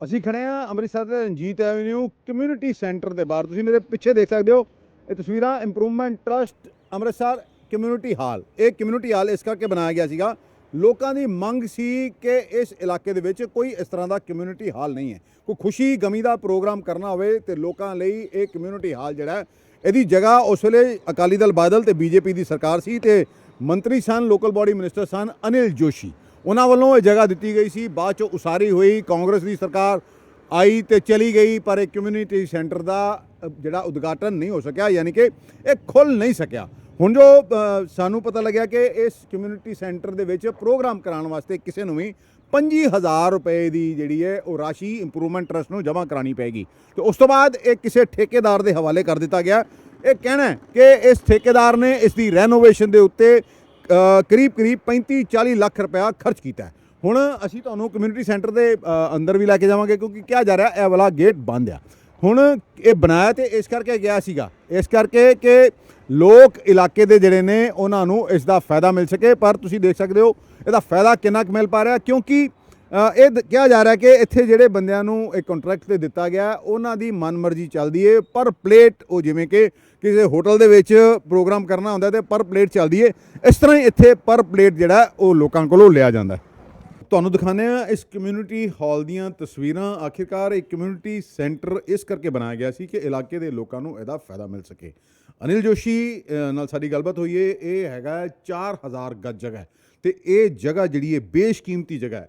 ਅਸੀਂ ਖੜੇ ਆ ਅੰਮ੍ਰਿਤਸਰ ਦੇ ਰਣਜੀਤ ਐਵਨਿਊ ਕਮਿਊਨਿਟੀ ਸੈਂਟਰ ਦੇ ਬਾਹਰ। ਤੁਸੀਂ ਮੇਰੇ ਪਿੱਛੇ ਦੇਖ ਸਕਦੇ ਹੋ ਇਹ ਤਸਵੀਰਾਂ improvement trust Amritsar community hall. ਇਹ ਕਮਿਊਨਿਟੀ ਹਾਲ ਇਸ ਕਰਕੇ ਬਣਾਇਆ ਗਿਆ ਸੀਗਾ, ਲੋਕਾਂ ਦੀ ਮੰਗ ਸੀ ਕਿ ਇਸ ਇਲਾਕੇ ਦੇ ਵਿੱਚ ਕੋਈ ਇਸ ਤਰ੍ਹਾਂ ਦਾ ਕਮਿਊਨਿਟੀ ਹਾਲ ਨਹੀਂ ਹੈ। ਕੋਈ ਖੁਸ਼ੀ ਗਮੀ ਦਾ ਪ੍ਰੋਗਰਾਮ ਕਰਨਾ ਹੋਵੇ ਤੇ ਲੋਕਾਂ ਲਈ ਇਹ ਕਮਿਊਨਿਟੀ ਹਾਲ ਜਿਹੜਾ ਇਹਦੀ ਜਗ੍ਹਾ ਉਸ ਵੇਲੇ ਅਕਾਲੀ ਦਲ ਬਾਦਲ ਤੇ ਬੀਜੇਪੀ ਦੀ ਸਰਕਾਰ ਸੀ ਤੇ ਮੰਤਰੀ ਸਨ, ਲੋਕਲ ਬਾਡੀ ਮਿਨਿਸਟਰ ਸਨ ਅਨਿਲ ਜੋਸ਼ੀ। ਉਹਨਾਂ ਵੱਲੋਂ ਇਹ ਜਗ੍ਹਾ ਦਿੱਤੀ ਗਈ ਸੀ। ਬਾਅਦ ਚ ਉਸਾਰੀ ਹੋਈ, ਕਾਂਗਰਸ ਦੀ ਸਰਕਾਰ ਆਈ ਤੇ ਚਲੀ ਗਈ, ਪਰ ਇਹ ਕਮਿਊਨਿਟੀ ਸੈਂਟਰ ਦਾ ਜਿਹੜਾ ਉਦਘਾਟਨ ਨਹੀਂ ਹੋ ਸਕਿਆ, ਯਾਨੀ ਕਿ ਇਹ ਖੁੱਲ ਨਹੀਂ ਸਕਿਆ। ਹੁਣ ਜੋ ਸਾਨੂੰ ਪਤਾ ਲੱਗਿਆ ਕਿ ਇਸ ਕਮਿਊਨਿਟੀ ਸੈਂਟਰ ਦੇ ਵਿੱਚ ਪ੍ਰੋਗਰਾਮ ਕਰਾਉਣ ਵਾਸਤੇ ਕਿਸੇ ਨੂੰ ਵੀ 25000 ਰੁਪਏ ਦੀ ਜਿਹੜੀ ਹੈ, ਉਹ ਰਾਸ਼ੀ ਇੰਪਰੂਵਮੈਂਟ ਟਰਸਟ ਨੂੰ ਜਮ੍ਹਾਂ ਕਰਾਣੀ ਪਏਗੀ। ਤੇ ਉਸ ਤੋਂ ਬਾਅਦ ਇਹ ਕਿਸੇ ਠੇਕੇਦਾਰ ਦੇ ਹਵਾਲੇ ਕਰ ਦਿੱਤਾ ਗਿਆ। ਇਹ ਕਹਿਣਾ ਕਿ ਇਸ ਠੇਕੇਦਾਰ ਨੇ ਇਸ ਦੀ ਰੈਨੋਵੇਸ਼ਨ ਦੇ ਉੱਤੇ ਕਰੀਬ ਕਰੀਬ 35 40 ਲੱਖ ਰੁਪਇਆ ਖਰਚ ਕੀਤਾ ਹੁਣ ਅਸੀਂ ਤੁਹਾਨੂੰ ਕਮਿਊਨਿਟੀ ਸੈਂਟਰ ਦੇ ਅੰਦਰ ਵੀ ਲੈ ਕੇ ਜਾਵਾਂਗੇ ਕਿਉਂਕਿ ਕਿਹਾ ਜਾ ਰਿਹਾ ਇਹ ਵਾਲਾ ਗੇਟ ਬੰਦ ਆ। ਹੁਣ ਇਹ ਬਣਾਇਆ ਤੇ ਇਸ ਕਰਕੇ ਗਿਆ ਸੀਗਾ। ਇਸ ਕਰਕੇ ਕਿ ਲੋਕ ਇਲਾਕੇ ਦੇ ਜਿਹੜੇ ਨੇ, ਉਹਨਾਂ ਨੂੰ ਇਸ ਦਾ ਫਾਇਦਾ ਮਿਲ ਸਕੇ। ਪਰ ਤੁਸੀਂ ਦੇਖ ਸਕਦੇ ਹੋ, ਇਹਦਾ ਫਾਇਦਾ ਕਿੰਨਾ ਕੁ ਮਿਲ ਪਾ ਰਿਹਾ? ਕਿਉਂਕਿ ਇਹ ਦ- ਕਿਹਾ ਜਾ ਰਿਹਾ ਕਿ ਇੱਥੇ ਜਿਹੜੇ ਬੰਦਿਆਂ ਨੂੰ ਇਹ ਕੰਟਰੈਕਟ ਤੇ ਦਿੱਤਾ ਗਿਆ, ਉਹਨਾਂ ਦੀ ਮਨਮਰਜ਼ੀ ਚੱਲਦੀ ਏ। ਪਰ ਪਲੇਟ ਉਹ ਜਿਵੇਂ ਕਿ ਕਿਸੇ ਹੋਟਲ ਦੇ ਵਿੱਚ ਪ੍ਰੋਗਰਾਮ ਕਰਨਾ ਹੁੰਦਾ ਤੇ ਪਰ ਪਲੇਟ ਚੱਲਦੀ ਏ, ਇਸ ਤਰ੍ਹਾਂ ਹੀ ਇੱਥੇ ਪਰ ਪਲੇਟ ਜਿਹੜਾ ਉਹ ਲੋਕਾਂ ਕੋਲੋਂ ਲਿਆ ਜਾਂਦਾ ਤੁਹਾਨੂੰ ਦਿਖਾਉਂਦੇ ਆ ਇਸ ਕਮਿਊਨਿਟੀ ਹਾਲ ਦੀਆਂ ਤਸਵੀਰਾਂ। ਆਖਿਰਕਾਰ ਇੱਕ ਕਮਿਊਨਿਟੀ ਸੈਂਟਰ ਇਸ ਕਰਕੇ ਬਣਾਇਆ ਗਿਆ ਸੀ ਕਿ ਇਲਾਕੇ ਦੇ ਲੋਕਾਂ ਨੂੰ ਇਹਦਾ ਫਾਇਦਾ ਮਿਲ ਸਕੇ। ਅਨਿਲ ਜੋਸ਼ੀ ਨਾਲ ਸਾਡੀ ਗੱਲਬਾਤ ਹੋਈ ਏ, ਇਹ ਹੈਗਾ 4000 ਗੱਜ ਜਗ੍ਹਾ ਹੈ। ਤੇ ਇਹ ਜਗ੍ਹਾ ਜਿਹੜੀ ਹੈ ਬੇਸ਼ਕੀਮਤੀ ਜਗ੍ਹਾ ਹੈ।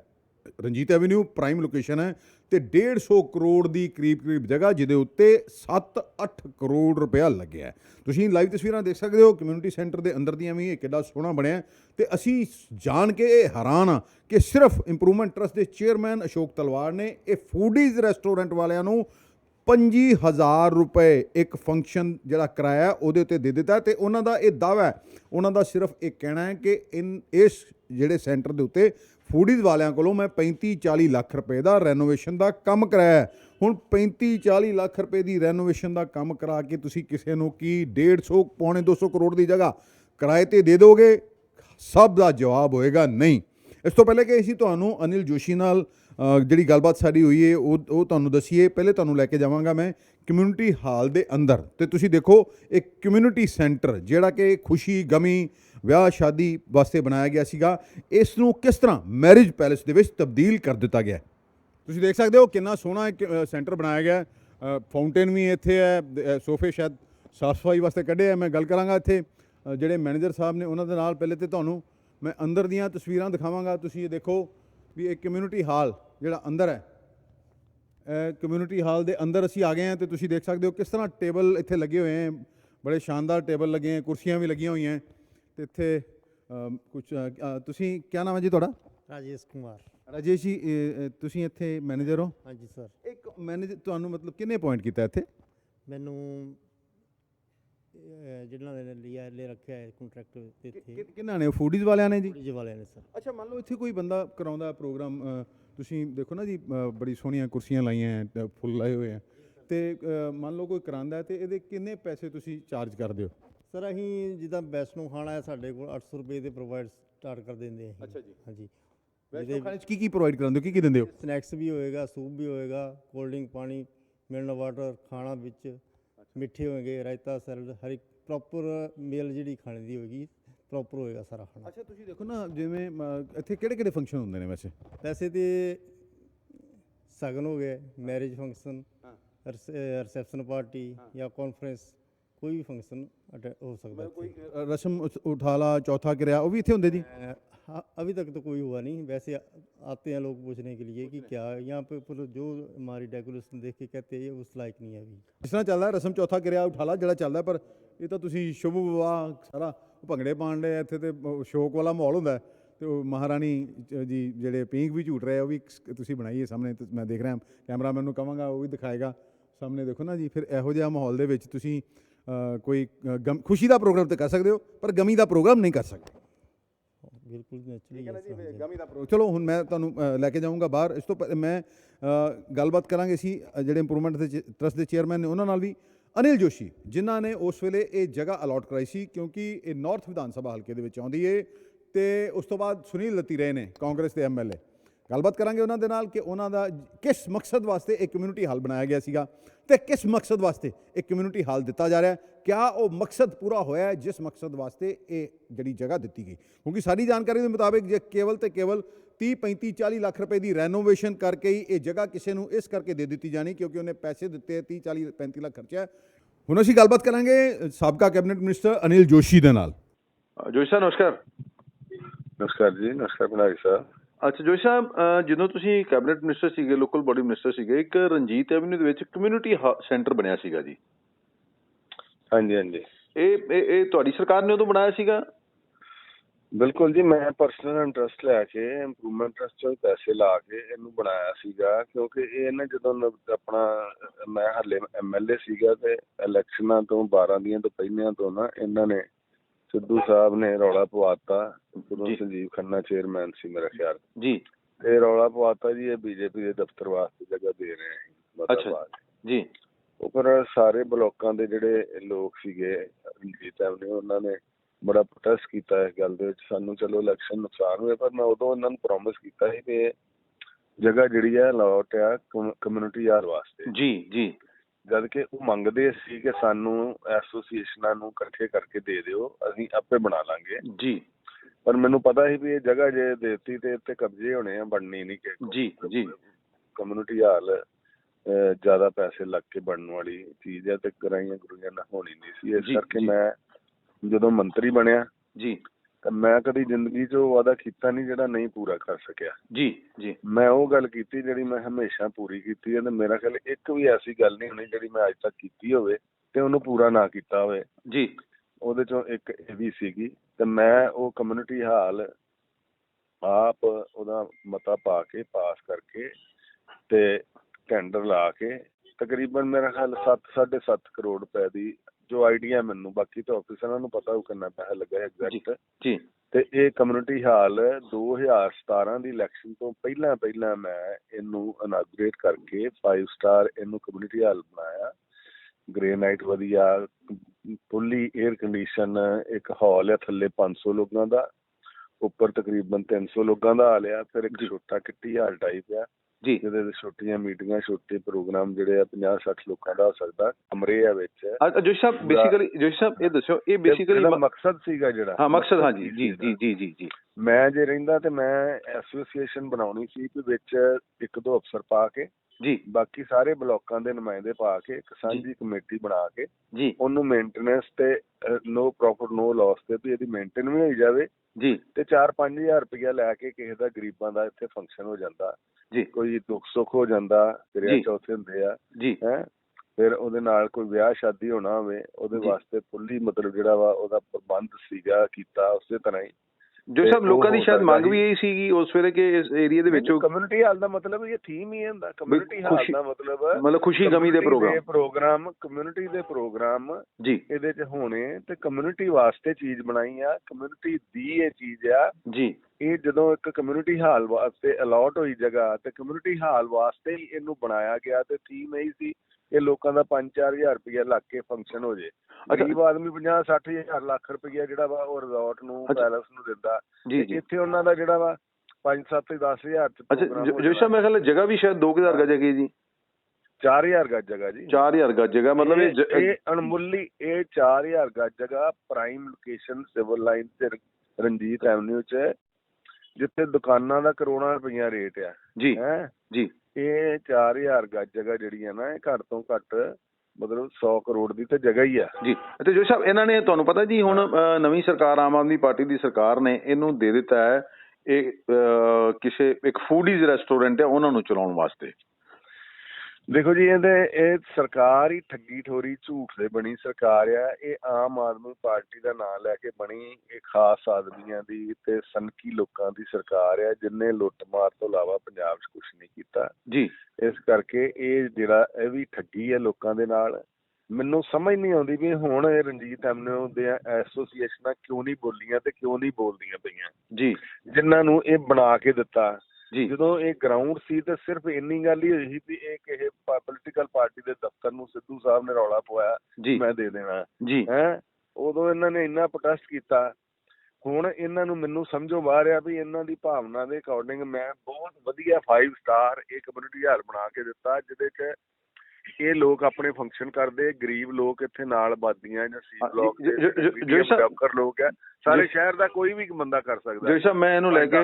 ਰਣਜੀਤ ਐਵਨਿਊ ਪ੍ਰਾਈਮ ਲੋਕੇਸ਼ਨ ਹੈ ਤੇ 150 ਕਰੋੜ ਦੀ ਕਰੀਬ ਕਰੀਬ ਜਗ੍ਹਾ ਜਿਹਦੇ ਉੱਤੇ 7-8 ਕਰੋੜ ਰੁਪਇਆ ਲੱਗਿਆ ਤੁਸੀਂ ਲਾਈਵ ਤਸਵੀਰਾਂ ਦੇਖ ਸਕਦੇ ਹੋ ਕਮਿਊਨਿਟੀ ਸੈਂਟਰ ਦੇ ਅੰਦਰ ਦੀਆਂ ਵੀ ਇਹ ਕਿੱਡਾ ਸੋਹਣਾ ਬਣਿਆ ਹੈ ਤੇ ਅਸੀਂ ਜਾਣ ਕੇ ਇਹ ਹੈਰਾਨ ਆ ਕਿ ਸਿਰਫ ਇੰਪਰੂਵਮੈਂਟ ਟਰਸਟ ਦੇ ਚੇਅਰਮੈਨ ਅਸ਼ੋਕ ਤਲਵਾਰ ਨੇ ਇਹ ਫੂਡੀਜ਼ ਰੈਸਟੋਰੈਂਟ ਵਾਲਿਆਂ ਨੂੰ 25000 ਰੁਪਏ ਇੱਕ ਫੰਕਸ਼ਨ ਜਿਹੜਾ ਕਿਰਾਇਆ ਉਹਦੇ ਉੱਤੇ ਦੇ ਦਿੱਤਾ ਤੇ ਉਹਨਾਂ ਦਾ ਇਹ ਦਾਅਵਾ ਹੈ, ਉਹਨਾਂ ਦਾ ਸਿਰਫ ਇਹ ਕਹਿਣਾ ਹੈ ਕਿ ਇਨ, ਇਸ ਜਿਹੜੇ ਸੈਂਟਰ ਦੇ ਉੱਤੇ ਫੂਡੀਜ਼ ਵਾਲਿਆਂ ਕੋਲੋਂ ਮੈਂ 35 40 ਲੱਖ ਰੁਪਏ ਦਾ ਰੈਨੋਵੇਸ਼ਨ ਦਾ ਕੰਮ ਕਰਾਇਆ ਹੁਣ 35 40 ਲੱਖ ਰੁਪਏ ਦੀ ਰੈਨੋਵੇਸ਼ਨ ਦਾ ਕੰਮ ਕਰਾ ਕੇ ਤੁਸੀਂ ਕਿਸੇ ਨੂੰ ਕੀ 150 ਪੌਣੇ 200 ਕਰੋੜ ਦੀ ਜਗ੍ਹਾ ਕਿਰਾਏ ਤੇ ਦੇ ਦੋਗੇ? ਸਭ ਦਾ ਜਵਾਬ ਹੋਏਗਾ ਨਹੀਂ। ਇਸ ਤੋਂ ਪਹਿਲੇ ਕਿ ਅਸੀਂ ਤੁਹਾਨੂੰ ਅਨਿਲ ਜੋਸ਼ੀ ਨਾਲ ਜਿਹੜੀ ਗੱਲਬਾਤ ਸਾਡੀ ਹੋਈ ਹੈ ਉਹ ਉਹ ਤੁਹਾਨੂੰ ਦਸੀਏ। ਪਹਿਲੇ ਤੁਹਾਨੂੰ ਲੈ ਕੇ ਜਾਵਾਂਗਾ ਮੈਂ ਕਮਿਊਨਿਟੀ ਹਾਲ ਦੇ ਅੰਦਰ। ਤੇ ਤੁਸੀਂ ਦੇਖੋ, ਇੱਕ ਕਮਿਊਨਿਟੀ ਸੈਂਟਰ ਜਿਹੜਾ ਕਿ ਖੁਸ਼ੀ, ਗਮੀ, ਵਿਆਹ, ਸ਼ਾਦੀ ਵਾਸਤੇ ਬਣਾਇਆ ਗਿਆ ਸੀਗਾ। ਇਸ ਨੂੰ ਕਿਸ ਤਰ੍ਹਾਂ ਮੈਰਿਜ ਪੈਲੇਸ ਦੇ ਵਿੱਚ ਤਬਦੀਲ ਕਰ ਦਿੱਤਾ ਗਿਆ? ਤੁਸੀਂ ਦੇਖ ਸਕਦੇ ਹੋ ਕਿੰਨਾ ਸੋਹਣਾ ਇੱਕ ਸੈਂਟਰ ਬਣਾਇਆ ਗਿਆ। ਫਾਊਂਟੇਨ ਵੀ ਇੱਥੇ ਹੈ ਸੋਫੇ ਸ਼ਾਇਦ ਸਾਫ਼ ਸਫ਼ਾਈ ਵਾਸਤੇ ਕੱਢੇ ਆ। ਮੈਂ ਗੱਲ ਕਰਾਂਗਾ ਇੱਥੇ। ਜਿਹੜੇ ਮੈਨੇਜਰ ਸਾਹਿਬ ਨੇ, ਉਹਨਾਂ ਦੇ ਨਾਲ ਪਹਿਲੇ ਤੇ ਤੁਹਾਨੂੰ ਮੈਂ ਅੰਦਰ ਦੀਆਂ ਤਸਵੀਰਾਂ ਦਿਖਾਵਾਂਗਾ। ਤੁਸੀਂ ਇਹ ਦੇਖੋ ਵੀ ਇਹ ਕਮਿਊਨਿਟੀ ਹਾਲ ਜਿਹੜਾ ਅੰਦਰ ਹੈ ਇਹ ਕਮਿਊਨਿਟੀ ਹਾਲ ਦੇ ਅੰਦਰ ਅਸੀਂ ਆ ਗਏ ਹਾਂ ਤੇ ਤੁਸੀਂ ਦੇਖ ਸਕਦੇ ਹੋ ਕਿਸ ਤਰ੍ਹਾਂ ਟੇਬਲ ਇੱਥੇ ਲੱਗੇ ਹੋਏ ਹੈ ਬੜੇ ਸ਼ਾਨਦਾਰ ਟੇਬਲ ਲੱਗੇ ਹੈ ਕੁਰਸੀਆਂ ਵੀ ਲੱਗੀਆਂ ਹੋਈਆਂ ਹੈ ਤੇ ਇੱਥੇ ਕੁਝ ਤੁਸੀਂ ਕੀ ਨਾਮ ਹੈ ਜੀ ਤੁਹਾਡਾ? ਰਾਜੇਸ਼ ਕੁਮਾਰ। ਰਾਜੇਸ਼ ਜੀ ਤੁਸੀਂ ਇੱਥੇ ਮੈਨੇਜਰ ਹੋ? ਹਾਂਜੀ ਸਰ ਇੱਕ ਮੈਨੇਜਰ ਤੁਹਾਨੂੰ ਮਤਲਬ ਕਿੰਨੇ ਅਪਾਇੰਟ ਕੀਤਾ ਇੱਥੇ? ਮੈਨੂੰ ਜਿਹਨਾਂ ਨੇ ਲਿਆ ਲੈ ਰੱਖਿਆ ਹੈ ਕੰਟਰੈਕਟ ਇੱਥੇ। ਕਿ- ਕਿਹਨਾਂ ਨੇ? ਫੂਡੀਜ਼ ਵਾਲਿਆਂ ਨੇ ਜੀ? ਜੀ ਵਾਲਿਆਂ ਨੇ ਸਰ ਅੱਛਾ ਮੰਨ ਲਓ ਇੱਥੇ ਕੋਈ ਬੰਦਾ ਕਰਾਉਂਦਾ ਪ੍ਰੋਗਰਾਮ ਤੁਸੀਂ ਦੇਖੋ ਨਾ ਜੀ ਬੜੀ ਸੋਹਣੀਆਂ ਕੁਰਸੀਆਂ ਲਾਈਆਂ ਹੈ, ਫੁੱਲ ਲਾਏ ਹੋਏ ਆ ਤੇ ਮੰਨ ਲਓ ਕੋਈ ਕਰਾਉਂਦਾ ਹੈ ਤੇ ਇਹਦੇ ਕਿੰਨੇ ਪੈਸੇ ਤੁਸੀਂ ਚਾਰਜ ਕਰਦੇ ਹੋ? ਸਰ ਅਸੀਂ ਜਿੱਦਾਂ ਵੈਸ਼ਨੋ ਖਾਣਾ ਹੈ ਸਾਡੇ ਕੋਲ 800 ਰੁਪਏ ਦੇ ਪ੍ਰੋਵਾਈਡ ਸਟਾਰਟ ਕਰ ਦਿੰਦੇ ਅਸੀਂ। ਅੱਛਾ ਜੀ। ਹਾਂਜੀ। ਵੈਸੇ ਖਾਣੇ ਚ ਕੀ ਕੀ ਪ੍ਰੋਵਾਈਡ ਕਰਾਉਂਦੇ ਹੋ? ਕੀ ਕੀ ਦਿੰਦੇ ਹੋ? ਸਨੈਕਸ ਵੀ ਹੋਏਗਾ ਸੂਪ ਵੀ ਹੋਏਗਾ ਕੋਲਡ ਡਰਿੰਕ ਪਾਣੀ ਮਿਨਰਲ ਵਾਟਰ ਖਾਣਾ ਵਿੱਚ ਮਿੱਠੇ ਹੋਣਗੇ ਰਾਇਤਾ ਸੈਲਡ ਹਰ ਇੱਕ ਪ੍ਰੋਪਰ ਮੀਲ ਜਿਹੜੀ ਖਾਣੇ ਦੀ ਹੋਏਗੀ। ਪ੍ਰੋਪਰ ਹੋਏਗਾ ਸਾਰਾ ਖਾਣਾ ਅੱਛਾ ਤੁਸੀਂ ਦੇਖੋ ਨਾ ਜਿਵੇਂ ਅ, ਇੱਥੇ ਕਿਹੜੇ ਕਿਹੜੇ ਫੰਕਸ਼ਨ ਹੁੰਦੇ ਨੇ ਵੈਸੇ ਵੈਸੇ ਤੇ ਸਗਨ ਹੋ ਗਿਆ ਮੈਰਿਜ ਫੰਕਸ਼ਨ ਰਿਸੈਪਸ਼ਨ ਪਾਰਟੀ ਜਾਂ ਕਾਨਫਰੰਸ ਕੋਈ ਵੀ ਫੰਕਸ਼ਨ ਹੋ ਸਕਦਾ है ਕੋਈ ਅ, ਰਸਮ ਉਠ- ਉਠਾਲਾ ਚੌਥਾ ਕਿਰਿਆ ਉਹ ਵੀ ਇੱਥੇ ਹੁੰਦੇ ਜੀ अ, हाँ, अभी तक तो कोई हुआ नहीं वैसे आ- आते हैं लोग पूछने के लिए कि क्या है। यहाँ पे पर जो हमारी डेकोरेशन देख के कहते हैं ये उस लायक नहीं है अभी ਜਿਸ ਤਰ੍ਹਾਂ ਚੱਲਦਾ ਰਸਮ ਚੌਥਾ ਕਿਰਿਆ ਉਠਾਲਾ ਜਿਹੜਾ ਚੱਲਦਾ ਪਰ ਇਹ ਤਾਂ ਤੁਸੀਂ ਸ਼ੁਭ ਵਿਵਾਹ ਸਾਰਾ ਉਹ ਭੰਗੜੇ ਪਾਣ ਦੇ ਇੱਥੇ ਤੇ ਸ਼ੌਕ ਵਾਲਾ ਮਾਹੌਲ ਹੁੰਦਾ ਤੇ ਉਹ ਮਹਾਰਾਣੀ ਜੀ ਜਿਹੜੇ ਪਿੰਕ ਵੀ ਝੂਟ ਰਹੇ ਆ ਉਹ ਵੀ ਤੁਸੀਂ ਬਣਾਈ ਹੈ ਸਾਹਮਣੇ ਮੈਂ ਦੇਖ ਰਿਹਾ ਕੈਮਰਾਮੈਨ ਨੂੰ ਕਹਾਂਗਾ ਉਹ ਵੀ ਦਿਖਾਏਗਾ। ਸਾਹਮਣੇ ਦੇਖੋ ਨਾ ਜੀ ਫਿਰ ਇਹੋ ਜਿਹਾ ਮਾਹੌਲ ਦੇ ਵਿੱਚ ਤੁਸੀਂ ਕੋਈ ਖੁਸ਼ੀ ਦਾ ਪ੍ਰੋਗਰਾਮ ਤੇ ਕਰ ਸਕਦੇ ਹੋ ਪਰ ਗਮੀ ਦਾ ਪ੍ਰੋਗਰਾਮ ਨਹੀਂ ਕਰ ਸਕਦੇ। ਬਿਲਕੁਲ ਨੈਚੁਰਲੀ ਠੀਕ ਹੈ ਜੀ ਗਮੀ ਦਾ ਪ੍ਰੋਗਰਾਮ ਚਲੋ ਹੁਣ ਮੈਂ ਤੁਹਾਨੂੰ ਲੈ ਕੇ ਜਾਊਂਗਾ ਬਾਹਰ। ਇਸ ਤੋਂ ਮੈਂ ਗੱਲਬਾਤ ਕਰਾਂਗੇ ਅਸੀਂ ਜਿਹੜੇ ਇੰਪਰੂਵਮੈਂਟ ਦੇ ਟਰਸਟ ਦੇ ਚੇਅਰਮੈਨ ਨੇ ਉਹਨਾਂ ਨਾਲ ਵੀ ਅਨਿਲ ਜੋਸ਼ੀ, ਜਿਨ੍ਹਾਂ ਨੇ ਉਸ ਵੇਲੇ ਇਹ ਜਗ੍ਹਾ ਅਲਾਟ ਕਰਾਈ ਸੀ ਕਿਉਂਕਿ ਇਹ ਨਾਰਥ ਵਿਧਾਨ ਸਭਾ ਹਲਕੇ ਦੇ ਵਿੱਚ ਆਉਂਦੀ ਏ ਤੇ ਉਸ ਤੋਂ ਬਾਅਦ ਸੁਨੀਲ ਲੱਤੀ ਰਹੇ ਨੇ ਕਾਂਗਰਸ ਦੇ ਐਮਐਲਏ ਗੱਲਬਾਤ ਕਰਾਂਗੇ ਉਹਨਾਂ ਦੇ ਨਾਲ ਕਿ ਉਹਨਾਂ ਦਾ ਕਿਸ ਮਕਸਦ ਵਾਸਤੇ ਇੱਕ ਕਮਿਊਨਿਟੀ ਹਾਲ ਬਣਾਇਆ ਗਿਆ ਸੀਗਾ ਤੇ ਕਿਸ ਮਕਸਦ ਵਾਸਤੇ ਇੱਕ ਕਮਿਊਨਿਟੀ ਹਾਲ ਦਿੱਤਾ ਜਾ ਰਿਹਾ ਹੈ, ਕਿਆ ਉਹ ਮਕਸਦ ਪੂਰਾ ਹੋਇਆ ਹੈ, ਜਿਸ ਮਕਸਦ ਵਾਸਤੇ ਇਹ ਜਿਹੜੀ ਜਗ੍ਹਾ ਦਿੱਤੀ ਗਈ। ਕਿਉਂਕਿ ਸਾਡੀ ਜਾਣਕਾਰੀ ਦੇ ਮੁਤਾਬਿਕ ਜੇ ਕੇਵਲ ਤੇ ਕੇਵਲ 30 35 40 ਲੱਖ ਰੁਪਏ ਦੀ ਰੈਨੋਵੇਸ਼ਨ ਕਰਕੇ ਹੀ ਇਹ ਜਗ੍ਹਾ ਕਿਸੇ ਨੂੰ ਇਸ ਕਰਕੇ ਦੇ ਦਿੱਤੀ ਜਾਣੀ ਕਿਉਂਕਿ ਉਹਨੇ ਪੈਸੇ ਦਿੱਤੇ 30 40 35 ਲੱਖ ਖਰਚਿਆ। ਹੁਣ ਅਸੀਂ ਗੱਲਬਾਤ ਕਰਾਂਗੇ ਸਾਬਕਾ ਕੈਬਨਿਟ ਮਿਨਿਸਟਰ ਅਨਿਲ ਜੋਸ਼ੀ ਦੇ ਨਾਲ। ਜੋਸ਼ ਸਾਹਿਬ ਨਮਸਕਾਰ। ਨਮਸਕਾਰ ਜੀ ਨਮਸਕਾਰ ਬਨਾਈ ਸਾਹਿਬ। ਅੱਛਾ ਜੋਸ਼ ਸਾਹਿਬ ਜਦੋਂ ਤੁਸੀਂ ਕੈਬਨਿਟ ਮਿਨਿਸਟਰ ਸੀਗੇ ਲੋਕਲ ਬੋਡੀ ਮਿਨਿਸਟਰ ਸੀਗੇ ਇੱਕ ਰਣਜੀਤ ਐਵਨਿਊ ਦੇ ਵਿੱਚ ਕਮਿਊਨਿਟੀ ਸੈਂਟਰ ਬਣਿਆ ਸੀਗਾ ਜੀ। ਹਾਂਜੀ ਹਾਂਜੀ। ਇਹ ਇਹ ਇਹ ਤੁਹਾਡੀ ਸਰਕਾਰ ਨੇ ਉਦੋਂ ਬਣਾਇਆ ਸੀਗਾ? ਬਿਲਕੁਲ ਜੀ ਮੈਂ ਪਰਸਨਲ ਇੰਟਰਸਟ ਲੈ ਕੇ ਇੰਪਰੂਵਮੈਂਟ ਟਰਸਟ ਚੋਂ ਪੈਸੇ ਲਾ ਕੇ ਇਹਨੂੰ ਬਣਾਇਆ ਸੀਗਾ ਕਿਉਂਕਿ ਇਹ ਨਾ ਜਦੋਂ ਆਪਣਾ ਮੈਂ ਹੱਲੇ ਐਮਐਲਏ ਸੀਗਾ ਤੇ ਇਲੈਕਸ਼ਨਾਂ ਤੋਂ 12 ਦੀਆਂ ਤੋਂ ਪਹਿਲਿਆਂ ਤੋਂ ਨਾ ਇਹਨਾਂ ਨੇ ਸਿੱਧੂ ਸਾਹਿਬ ਨੇ ਰੌਲਾ ਪਵਾਤਾ ਜੀ। ਸੰਜੀਵ ਖੰਨਾ ਚੇਅਰਮੈਨ ਸੀ ਮੇਰਾ ਖਿਆਲ ਜੀ ਤੇ ਰੌਲਾ ਪਵਾਤਾ ਜੀ ਇਹ ਬੀਜੇਪੀ ਦੇ ਦਫ਼ਤਰ ਵਾਸਤੇ ਜਗ੍ਹਾ ਦੇ ਰਹੇ ਹੈ ਅੱਛਾ। ਜੀ ਉਹ ਪਰ ਸਾਰੇ ਬਲਾਕਾਂ ਦੇ ਜਿਹੜੇ ਲੋਕ ਸੀਗੇ ਰਣਜੀਤ ਐਵਨਿਊ ਉਹਨਾਂ ਨੇ ਬੜਾ ਪ੍ਰੋਟੈਸਟ ਕੀਤਾ ਇਸ ਗੱਲ ਦੇ ਵਿੱਚ। ਸਾਨੂੰ ਚਲੋ ਇਲੈਕਸ਼ਨ ਨੁਕਸਾਨ ਹੋਇਆ ਪਰ ਮੈਂ ਉਦੋਂ ਉਹਨਾਂ ਨੂੰ ਪ੍ਰੋਮਿਸ ਕੀਤਾ ਸੀ ਕਿ ਜਗ੍ਹਾ ਜਿਹੜੀ ਹੈ ਅਲਾਟ ਆ ਕਮਿਊਨਿਟੀ ਯਾਰ ਵਾਸਤੇ। ਜੀ ਜੀ। ਜਦ ਕਿ ਉਹ ਮੰਗਦੇ ਸੀ ਕਿ ਸਾਨੂੰ ਐਸੋਸੀਏਸ਼ਨਾਂ ਨੂੰ ਇਕੱਠੇ ਕਰਕੇ ਦੇ ਦਿਓ ਅਸੀਂ ਆਪੇ ਬਣਾ ਲਾਂਗੇ। ਜੀ। ਪਰ ਮੈਨੂੰ ਪਤਾ ਸੀ ਵੀ ਇਹ ਜਗ੍ਹਾ ਜੇ ਦੇਤੀ ਤੇ ਇੱਥੇ ਕਬਜ਼ੇ ਹੋਣੇ ਆ ਬਣਨੀ ਨਹੀਂ ਕਿ ਜੀ ਜੀ। ਕਮਿਊਨਿਟੀ ਹਾਲ ਜ਼ਿਆਦਾ ਪੈਸੇ ਲੱਗ ਕੇ ਬਣਨ ਵਾਲੀ ਚੀਜ਼ ਹੈ ਤੇ ਕਰਾਈਆਂ ਕਰੂਈਆਂ ਨਾ ਹੋਣੀ ਨਹੀਂ ਸੀ। ਇਸ ਕਰਕੇ। ਮੈਂ ਜਦੋਂ ਮੰਤਰੀ ਬਣਿਆ ਜੀ। ਤਾਂ ਮੈਂ ਕਦੀ ਜ਼ਿੰਦਗੀ 'ਚ ਉਹ ਵਾਅਦਾ ਕੀਤਾ ਨਹੀਂ ਜਿਹੜਾ ਨਹੀਂ ਪੂਰਾ ਕਰ ਸਕਿਆ। ਜੀ ਜੀ। ਮੈਂ ਉਹ ਗੱਲ ਕੀਤੀ ਜਿਹੜੀ ਮੈਂ ਹਮੇਸ਼ਾ ਪੂਰੀ ਕੀਤੀ ਹੈ ਤੇ ਮੇਰਾ ਖਿਆਲ ਇੱਕ ਵੀ ਐਸੀ ਗੱਲ ਨਹੀਂ ਹੋਣੀ ਜਿਹੜੀ ਮੈਂ ਅੱਜ ਤੱਕ ਕੀਤੀ ਹੋਵੇ ਤੇ ਉਹਨੂੰ ਪੂਰਾ ਨਾ ਕੀਤਾ ਹੋਵੇ। ਜੀ। ਉਹਦੇ ਚੋਂ ਇੱਕ ਇਹ ਵੀ ਸੀਗੀ ਤੇ ਮੈਂ ਉਹ ਕਮਿਊਨਿਟੀ ਹਾਲ ਆਪ ਉਹਦਾ ਮਤਾ ਪਾ ਕੇ ਪਾਸ ਕਰਕੇ ਤੇ ਟੈਂਡਰ ਲਾ ਕੇ ਤਕਰੀਬਨ ਮੇਰਾ ਖਿਆਲ 7 7.5 ਕਰੋੜ ਰੁਪਏ ਦੀ ਜੋ ਆਈਡੀਆ ਮੈਨੂੰ ਬਾਕੀ ਤਾਂ ਆਫਿਸਰਾਂ ਨੂੰ ਪਤਾ ਉਹ ਕਿੰਨਾ ਪੈਸਾ ਲੱਗਾ ਐਗਜ਼ੈਕਟ ਜੀ ਤੇ ਇਹ ਕਮਿਊਨਿਟੀ ਹਾਲ 2017 ਦੀ ਇਲੈਕਸ਼ਨ ਤੋਂ ਪਹਿਲਾਂ ਪਹਿਲਾਂ ਮੈਂ ਇਹਨੂੰ ਇਨਾਗੂਰੇਟ ਕਰਕੇ 5 ਸਟਾਰ ਇਹਨੂੰ ਕਮਿਊਨਿਟੀ ਹਾਲ ਬਣਾਇਆ। ਗ੍ਰੇਨਾਈਟ ਵਧੀਆ ਫੁੱਲੀ 에ਅਰ ਕੰਡੀਸ਼ਨ ਇੱਕ ਹਾਲ ਹੈ ਥੱਲੇ 500 ਲੋਕਾਂ ਦਾ ਉੱਪਰ ਤਕਰੀਬਨ 300 ਲੋਕਾਂ ਦਾ ਹਾਲ ਆ ਫਿਰ ਇੱਕ। ਛੋਟਾ ਕਿੱਟੀ ਹਾਲ ਟਾਈਪ ਆ। ਜੀ। ਜਿਹਦੇ ਵਿੱਚ ਛੋਟੀਆਂ ਮੀਟਿੰਗਾਂ ਛੋਟੇ ਪ੍ਰੋਗਰਾਮ ਜਿਹੜੇ ਆ 50 60 ਲੋਕਾਂ ਦਾ ਹੋ ਸਕਦਾ ਕਮਰੇ ਆ ਵਿੱਚ। ਅੱਛਾ ਜੋਸ਼ ਸਾਹਿਬ ਬੇਸਿਕਲੀ ਜੋਸ਼ ਸਾਹਿਬ ਇਹ ਦੱਸਿਓ ਇਹ ਬੇਸਿਕਲੀ ਇਹਦਾ ਮਕਸਦ ਸੀਗਾ ਜਿਹੜਾ। ਹਾਂ ਮਕਸਦ ਹਾਂ ਜੀ ਕੀ ਜੀ ਸੀਗਾ। ਜੀ ਜੀ ਜੀ ਜੀ। ਮੈਂ ਜੇ ਰਹਿੰਦਾ ਤੇ ਮੈਂ ਐਸੋਸੀਏਸ਼ਨ ਬਣਾਉਣੀ ਸੀ ਕਿ ਵਿੱਚ ਇੱਕ ਦੋ ਅਫਸਰ ਪਾ ਕੇ ਜੀ। ਬਾਕੀ ਸਾਰੇ ਬਲਾਕਾਂ ਦੇ ਨੁਮਾਇੰਦੇ ਪਾ ਕੇ ਇੱਕ ਸਾਂਝੀ ਕਮੇਟੀ ਬਣਾ ਕੇ ਜੀ। ਉਹਨੂੰ ਮੇਨਟੇਨੈਂਸ ਤੇ ਨੋ ਪ੍ਰੋਫਿਟ ਨੋ ਲਾਸ ਤੇ ਵੀ ਇਹਦੀ ਮੇਨਟੇਨ ਵੀ ਹੋਈ ਜਾਵੇ ਜੀ। ਤੇ 4-5000 ਰੁਪਇਆ ਲੈ ਕੇ ਕਿਸੇ ਦਾ ਗਰੀਬਾਂ ਦਾ ਇੱਥੇ ਫੰਕਸ਼ਨ ਹੋ ਜਾਂਦਾ। ਜੀ। ਕੋਈ ਦੁੱਖ ਸੁੱਖ ਹੋ ਜਾਂਦਾ ਕਿਰਿਆ। ਚੌਥੇ ਹੁੰਦੇ ਆ। ਜੀ। ਹੈ? ਫਿਰ ਉਹਦੇ ਨਾਲ ਕੋਈ ਵਿਆਹ ਸ਼ਾਦੀ ਹੋਣਾ ਹੋਵੇ ਉਹਦੇ। ਵਾਸਤੇ ਫੁੱਲੀ ਮਤਲਬ ਜਿਹੜਾ ਵਾ ਉਹਦਾ ਪ੍ਰਬੰਧ ਸੀਗਾ ਕੀਤਾ ਉਸੇ ਤਰ੍ਹਾਂ ਹੀ। ਜੋ ਸਾਹਿਬ ਲੋਕਾਂ ਦੀ ਸ਼ਾਇਦ ਮੰਗ। ਵੀ ਇਹੀ ਸੀਗੀ ਉਸ ਵੇਲੇ ਕਿ ਇਸ ਏਰੀਆ ਦੇ ਵਿੱਚੋਂ ਕਮਿਊਨਿਟੀ ਹਾਲ ਦਾ ਮਤਲਬ ਇਹ ਥੀਮ ਹੀ ਹੁੰਦਾ ਕਮਿਊਨਿਟੀ ਹਾਲ ਦਾ ਮਤਲਬ ਮਤਲਬ ਖੁਸ਼ੀ ਗਮੀ ਦੇ ਪ੍ਰੋਗਰਾਮ ਪ੍ਰੋਗਰਾਮ ਕਮਿਊਨਿਟੀ ਦੇ ਪ੍ਰੋਗਰਾਮ ਜੀ। ਇਹਦੇ ਚ ਹੋਣੇ ਤੇ ਕਮਿਊਨਿਟੀ ਵਾਸਤੇ ਚੀਜ਼ ਬਣਾਈ ਆ। ਕਮਿਊਨਿਟੀ ਦੀ ਇਹ ਚੀਜ਼ ਆ। ਜੀ। ਇਹ ਜਦੋਂ ਇੱਕ ਕਮਿਊਨਿਟੀ ਹਾਲ ਵਾਸਤੇ ਅਲਾਟ ਹੋਈ ਜਗ੍ਹਾ ਤੇ ਕਮਿਊਨਿਟੀ ਹਾਲ ਵਾਸਤੇ ਹੀ ਇਹਨੂੰ ਬਣਾਇਆ ਗਿਆ ਤੇ ਥੀਮ ਇਹ ਸੀ ਕਿ ਲੋਕਾਂ ਦਾ 5-4000 ਰੁਪਇਆ ਲੱਗ ਕੇ ਫੰਕਸ਼ਨ ਹੋ ਜੇ। ਅੱਛਾ। ਗਰੀਬ ਆਦਮੀ 50-60000 ਲੱਖ ਰੁਪਇਆ ਜਿਹੜਾ ਵਾ ਉਹ ਰਿਜ਼ੋਰਟ ਨੂੰ ਅੱਛਾ। ਪੈਲਸ ਨੂੰ ਦਿੰਦਾ। ਤੇ ਇੱਥੇ ਉਹਨਾਂ ਦਾ ਜਿਹੜਾ ਵਾ 5-7-10000 ਚ ਅੱਛਾ program ਜੋ- ਹੋ ਜੋ ਸਾਹਿਬ ਮੇਰੇ ਖਿਆਲ ਜਗ੍ਹਾ ਵੀ ਸ਼ਾਇਦ 2000 ਗਜ ਹੈਗੀ ਜੀ। 4000 ਗੱਜ ਜਗ੍ਹਾ ਜੀ। 4000 ਗਜ ਜਗ੍ਹਾ ਮਤਲਬ ਇਹ ਇਹ ਇਹ ਅਣਮੁੱਲੀ ਇਹ 4000 ਗੱਜ ਜਗ੍ਹਾ ਪ੍ਰਾਈਮ ਲੋਕੇਸ਼ਨ ਸਿਵਲ ਲਾਈਨ ਤੇ ਰਣਜੀਤ ਐਵਨਿਊ 'ਚ ਜਿੱਥੇ ਦੁਕਾਨਾਂ ਦਾ ਕਰੋੜਾਂ ਰੁਪਈਆ ਰੇਟ ਆ। ਜੀ। ਹੈ? ਜੀ। ਇਹ 4000 ਗੱਜ ਜਗ੍ਹਾ ਜਿਹੜੀ ਹੈ ਨਾ, ਇਹ ਘੱਟ ਤੋਂ ਘੱਟ ਮਤਲਬ 100 ਕਰੋੜ ਦੀ ਤੇ ਜਗ੍ਹਾ ਹੀ ਆ। ਜੀ। ਤੇ ਜੋ ਸਾਹਿਬ, ਇਹਨਾਂ ਨੇ ਤੁਹਾਨੂੰ ਪਤਾ ਜੀ ਹੁਣ ਨਵੀਂ ਸਰਕਾਰ, ਆਮ ਆਦਮੀ ਪਾਰਟੀ ਦੀ ਸਰਕਾਰ ਨੇ ਇਹਨੂੰ ਦੇ ਦਿੱਤਾ ਹੈ, ਇਹ ਕਿਸੇ ਇੱਕ ਫੂਡੀਜ਼ ਰੈਸਟੋਰੈਂਟ ਹੈ, ਉਹਨਾਂ ਨੂੰ ਚਲਾਉਣ ਵਾਸਤੇ। ਦੇਖੋ ਜੀ ਇਹਦੇ ਇਹ ਸਰਕਾਰ ਹੀ ਠੱਗੀ ਠੋਰੀ ਝੂਠ ਦੇ ਬਣੀ ਸਰਕਾਰ ਆ। ਇਹ ਆਮ ਆਦਮੀ ਪਾਰਟੀ ਦਾ ਨਾਮ ਲੈ ਕੇ ਬਣੀ ਇਹ ਖਾਸ ਆਦਮੀਆਂ ਦੀ ਤੇ ਸਨਕੀ ਲੋਕਾਂ ਦੀ ਸਰਕਾਰ ਆ ਜਿਨਨੇ ਲੁੱਟ ਮਾਰ ਤੋਂ ਇਲਾਵਾ ਪੰਜਾਬ 'ਚ ਕੁਝ ਨਹੀਂ ਕੀਤਾ। ਜੀ। ਇਸ ਕਰਕੇ ਇਹ ਜਿਹੜਾ ਇਹ ਵੀ ਠੱਗੀ ਹੈ ਲੋਕਾਂ ਦੇ ਨਾਲ। ਮੈਨੂੰ ਸਮਝ ਨਹੀਂ ਆਉਂਦੀ ਵੀ ਹੁਣ ਇਹ ਰਣਜੀਤ ਐਮਨਿਊ ਦੇ ਐਸੋਸੀਏਸ਼ਨਾਂ ਕਿਉਂ ਨਹੀਂ ਬੋਲੀਆਂ ਤੇ ਕਿਉਂ ਨਹੀਂ ਬੋਲਦੀਆਂ ਪਈਆਂ। ਜੀ। ਜਿਨ੍ਹਾਂ ਨੂੰ ਇਹ ਬਣਾ ਕੇ ਦਿੱਤਾ। ਜਦੋਂ ਇਹ ਗਰਾਊਂਡ ਸੀ ਤਾਂ ਸਿਰਫ ਇੰਨੀ ਗੱਲ ਹੀ ਹੋਈ ਸੀ ਵੀ ਇਹ ਕਿਸੇ ਪੋਲੀਟੀਕਲ ਪਾਰਟੀ ਦੇ ਦਫ਼ਤਰ ਨੂੰ ਸਿੱਧੂ ਸਾਹਿਬ ਨੇ ਰੌਲਾ ਪਵਾਇਆ ਮੈਂ ਦੇ ਦੇਣਾ। ਹੈ? ਉਦੋਂ ਇਹਨਾਂ ਨੇ ਇੰਨਾ ਪ੍ਰੋਟੈਸਟ ਕੀਤਾ। ਹੁਣ ਇਹਨਾਂ ਨੂੰ ਮੈਨੂੰ ਸਮਝੋ ਬਾਹਰ ਆ ਵੀ ਇਹਨਾਂ ਦੀ ਭਾਵਨਾ ਦੇ ਅਕੋਰਡਿੰਗ ਮੈਂ ਬਹੁਤ ਵਧੀਆ 5 ਸਟਾਰ ਇਹ ਕਮਿਊਨਿਟੀ ਹਾਲ ਬਣਾ ਕੇ ਦਿੱਤਾ ਜਿਹਦੇ 'ਚ ਇਹ ਲੋਕ ਆਪਣੇ ਫੰਕਸ਼ਨ ਕਰਦੇ ਗਰੀਬ ਲੋਕ ਇੱਥੇ ਨਾਲ ਬਾਦੀਆਂ ਜਾਂ ਸੀ ਹਾਂ, ਬਲਾਕ ਸਾਹਿਬ- ਡਾਕਰ ਲੋਕ ਆ ਸਾਰੇ ਸ਼ਹਿਰ ਦਾ ਕੋਈ ਵੀ ਬੰਦਾ ਕਰ ਸਕਦਾ ਜੀ ਸਾਹਿਬ ਮੈਂ ਇਹਨੂੰ ਲੈ ਕੇ।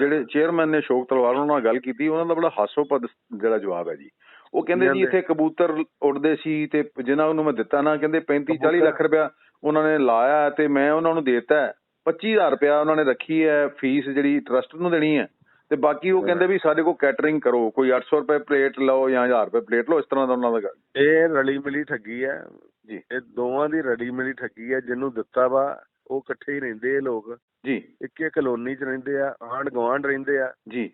ਜਿਹੜੇ ਚੇਅਰਮੈਨ ਨੇ ਅਸ਼ੋਕ ਤਲਵਾਰ ਉਹਨਾਂ ਨਾਲ ਗੱਲ ਕੀਤੀ ਉਹਨਾਂ ਦਾ ਬੜਾ ਹਾਸੋਪਦ ਜਿਹੜਾ ਜਵਾਬ ਹੈ ਜੀ। ਉਹ ਕਹਿੰਦੇ ਜੀ ਇੱਥੇ ਕਬੂਤਰ ਉੱਡਦੇ ਸੀ ਤੇ ਜਿਨ੍ਹਾਂ ਨੂੰ ਮੈਂ ਦਿੱਤਾ ਨਾ ਕਹਿੰਦੇ 35 40 ਕਬੂਤਰ- ਲੱਖ ਰੁਪਇਆ ਉਹਨਾਂ ਨੇ ਲਾਇਆ ਤੇ ਮੈਂ ਉਹਨਾਂ ਨੂੰ ਦੇਤਾ। 25000 ਰੁਪਇਆ ਉਹਨਾਂ ਨੇ ਰੱਖੀ ਹੈ ਫੀਸ ਜਿਹੜੀ ਟਰਸਟ ਨੂੰ ਦੇਣੀ ਹੈ। ਤੇ ਬਾਕੀ ਉਹ ਕਹਿੰਦੇ ਵੀ ਸਾਡੇ ਕੋਲ ਕੈਟਰਿੰਗ ਕਰੋ ਕੋਈ 800 ਰੁਪਏ ਪਲੇਟ ਲਓ ਜਾਂ 1000 ਰੁਪਏ ਪਲੇਟ ਲਓ ਇਸ ਤਰ੍ਹਾਂ ਦਾ ਉਹਨਾਂ ਦਾ ਇਹ ਰਲੀ ਮਿਲੀ ਠੱਗੀ ਹੈ। ਜੀ। ਇਹ ਦੋਵਾਂ ਦੀ ਰਲੀ ਮਿਲੀ ਠੱਗੀ ਹੈ ਜਿਹਨੂੰ ਦਿੱਤਾ ਵਾ ਉਹ ਇਕੱਠੇ ਹੀ ਰਹਿੰਦੇ ਇਹ ਲੋਕ। ਜੀ। ਇੱਕ ਇੱਕ ਕਲੋਨੀ 'ਚ ਰਹਿੰਦੇ ਆ ਆਂਢ ਗੁਆਂਢ ਰਹਿੰਦੇ ਆ। ਜੀ।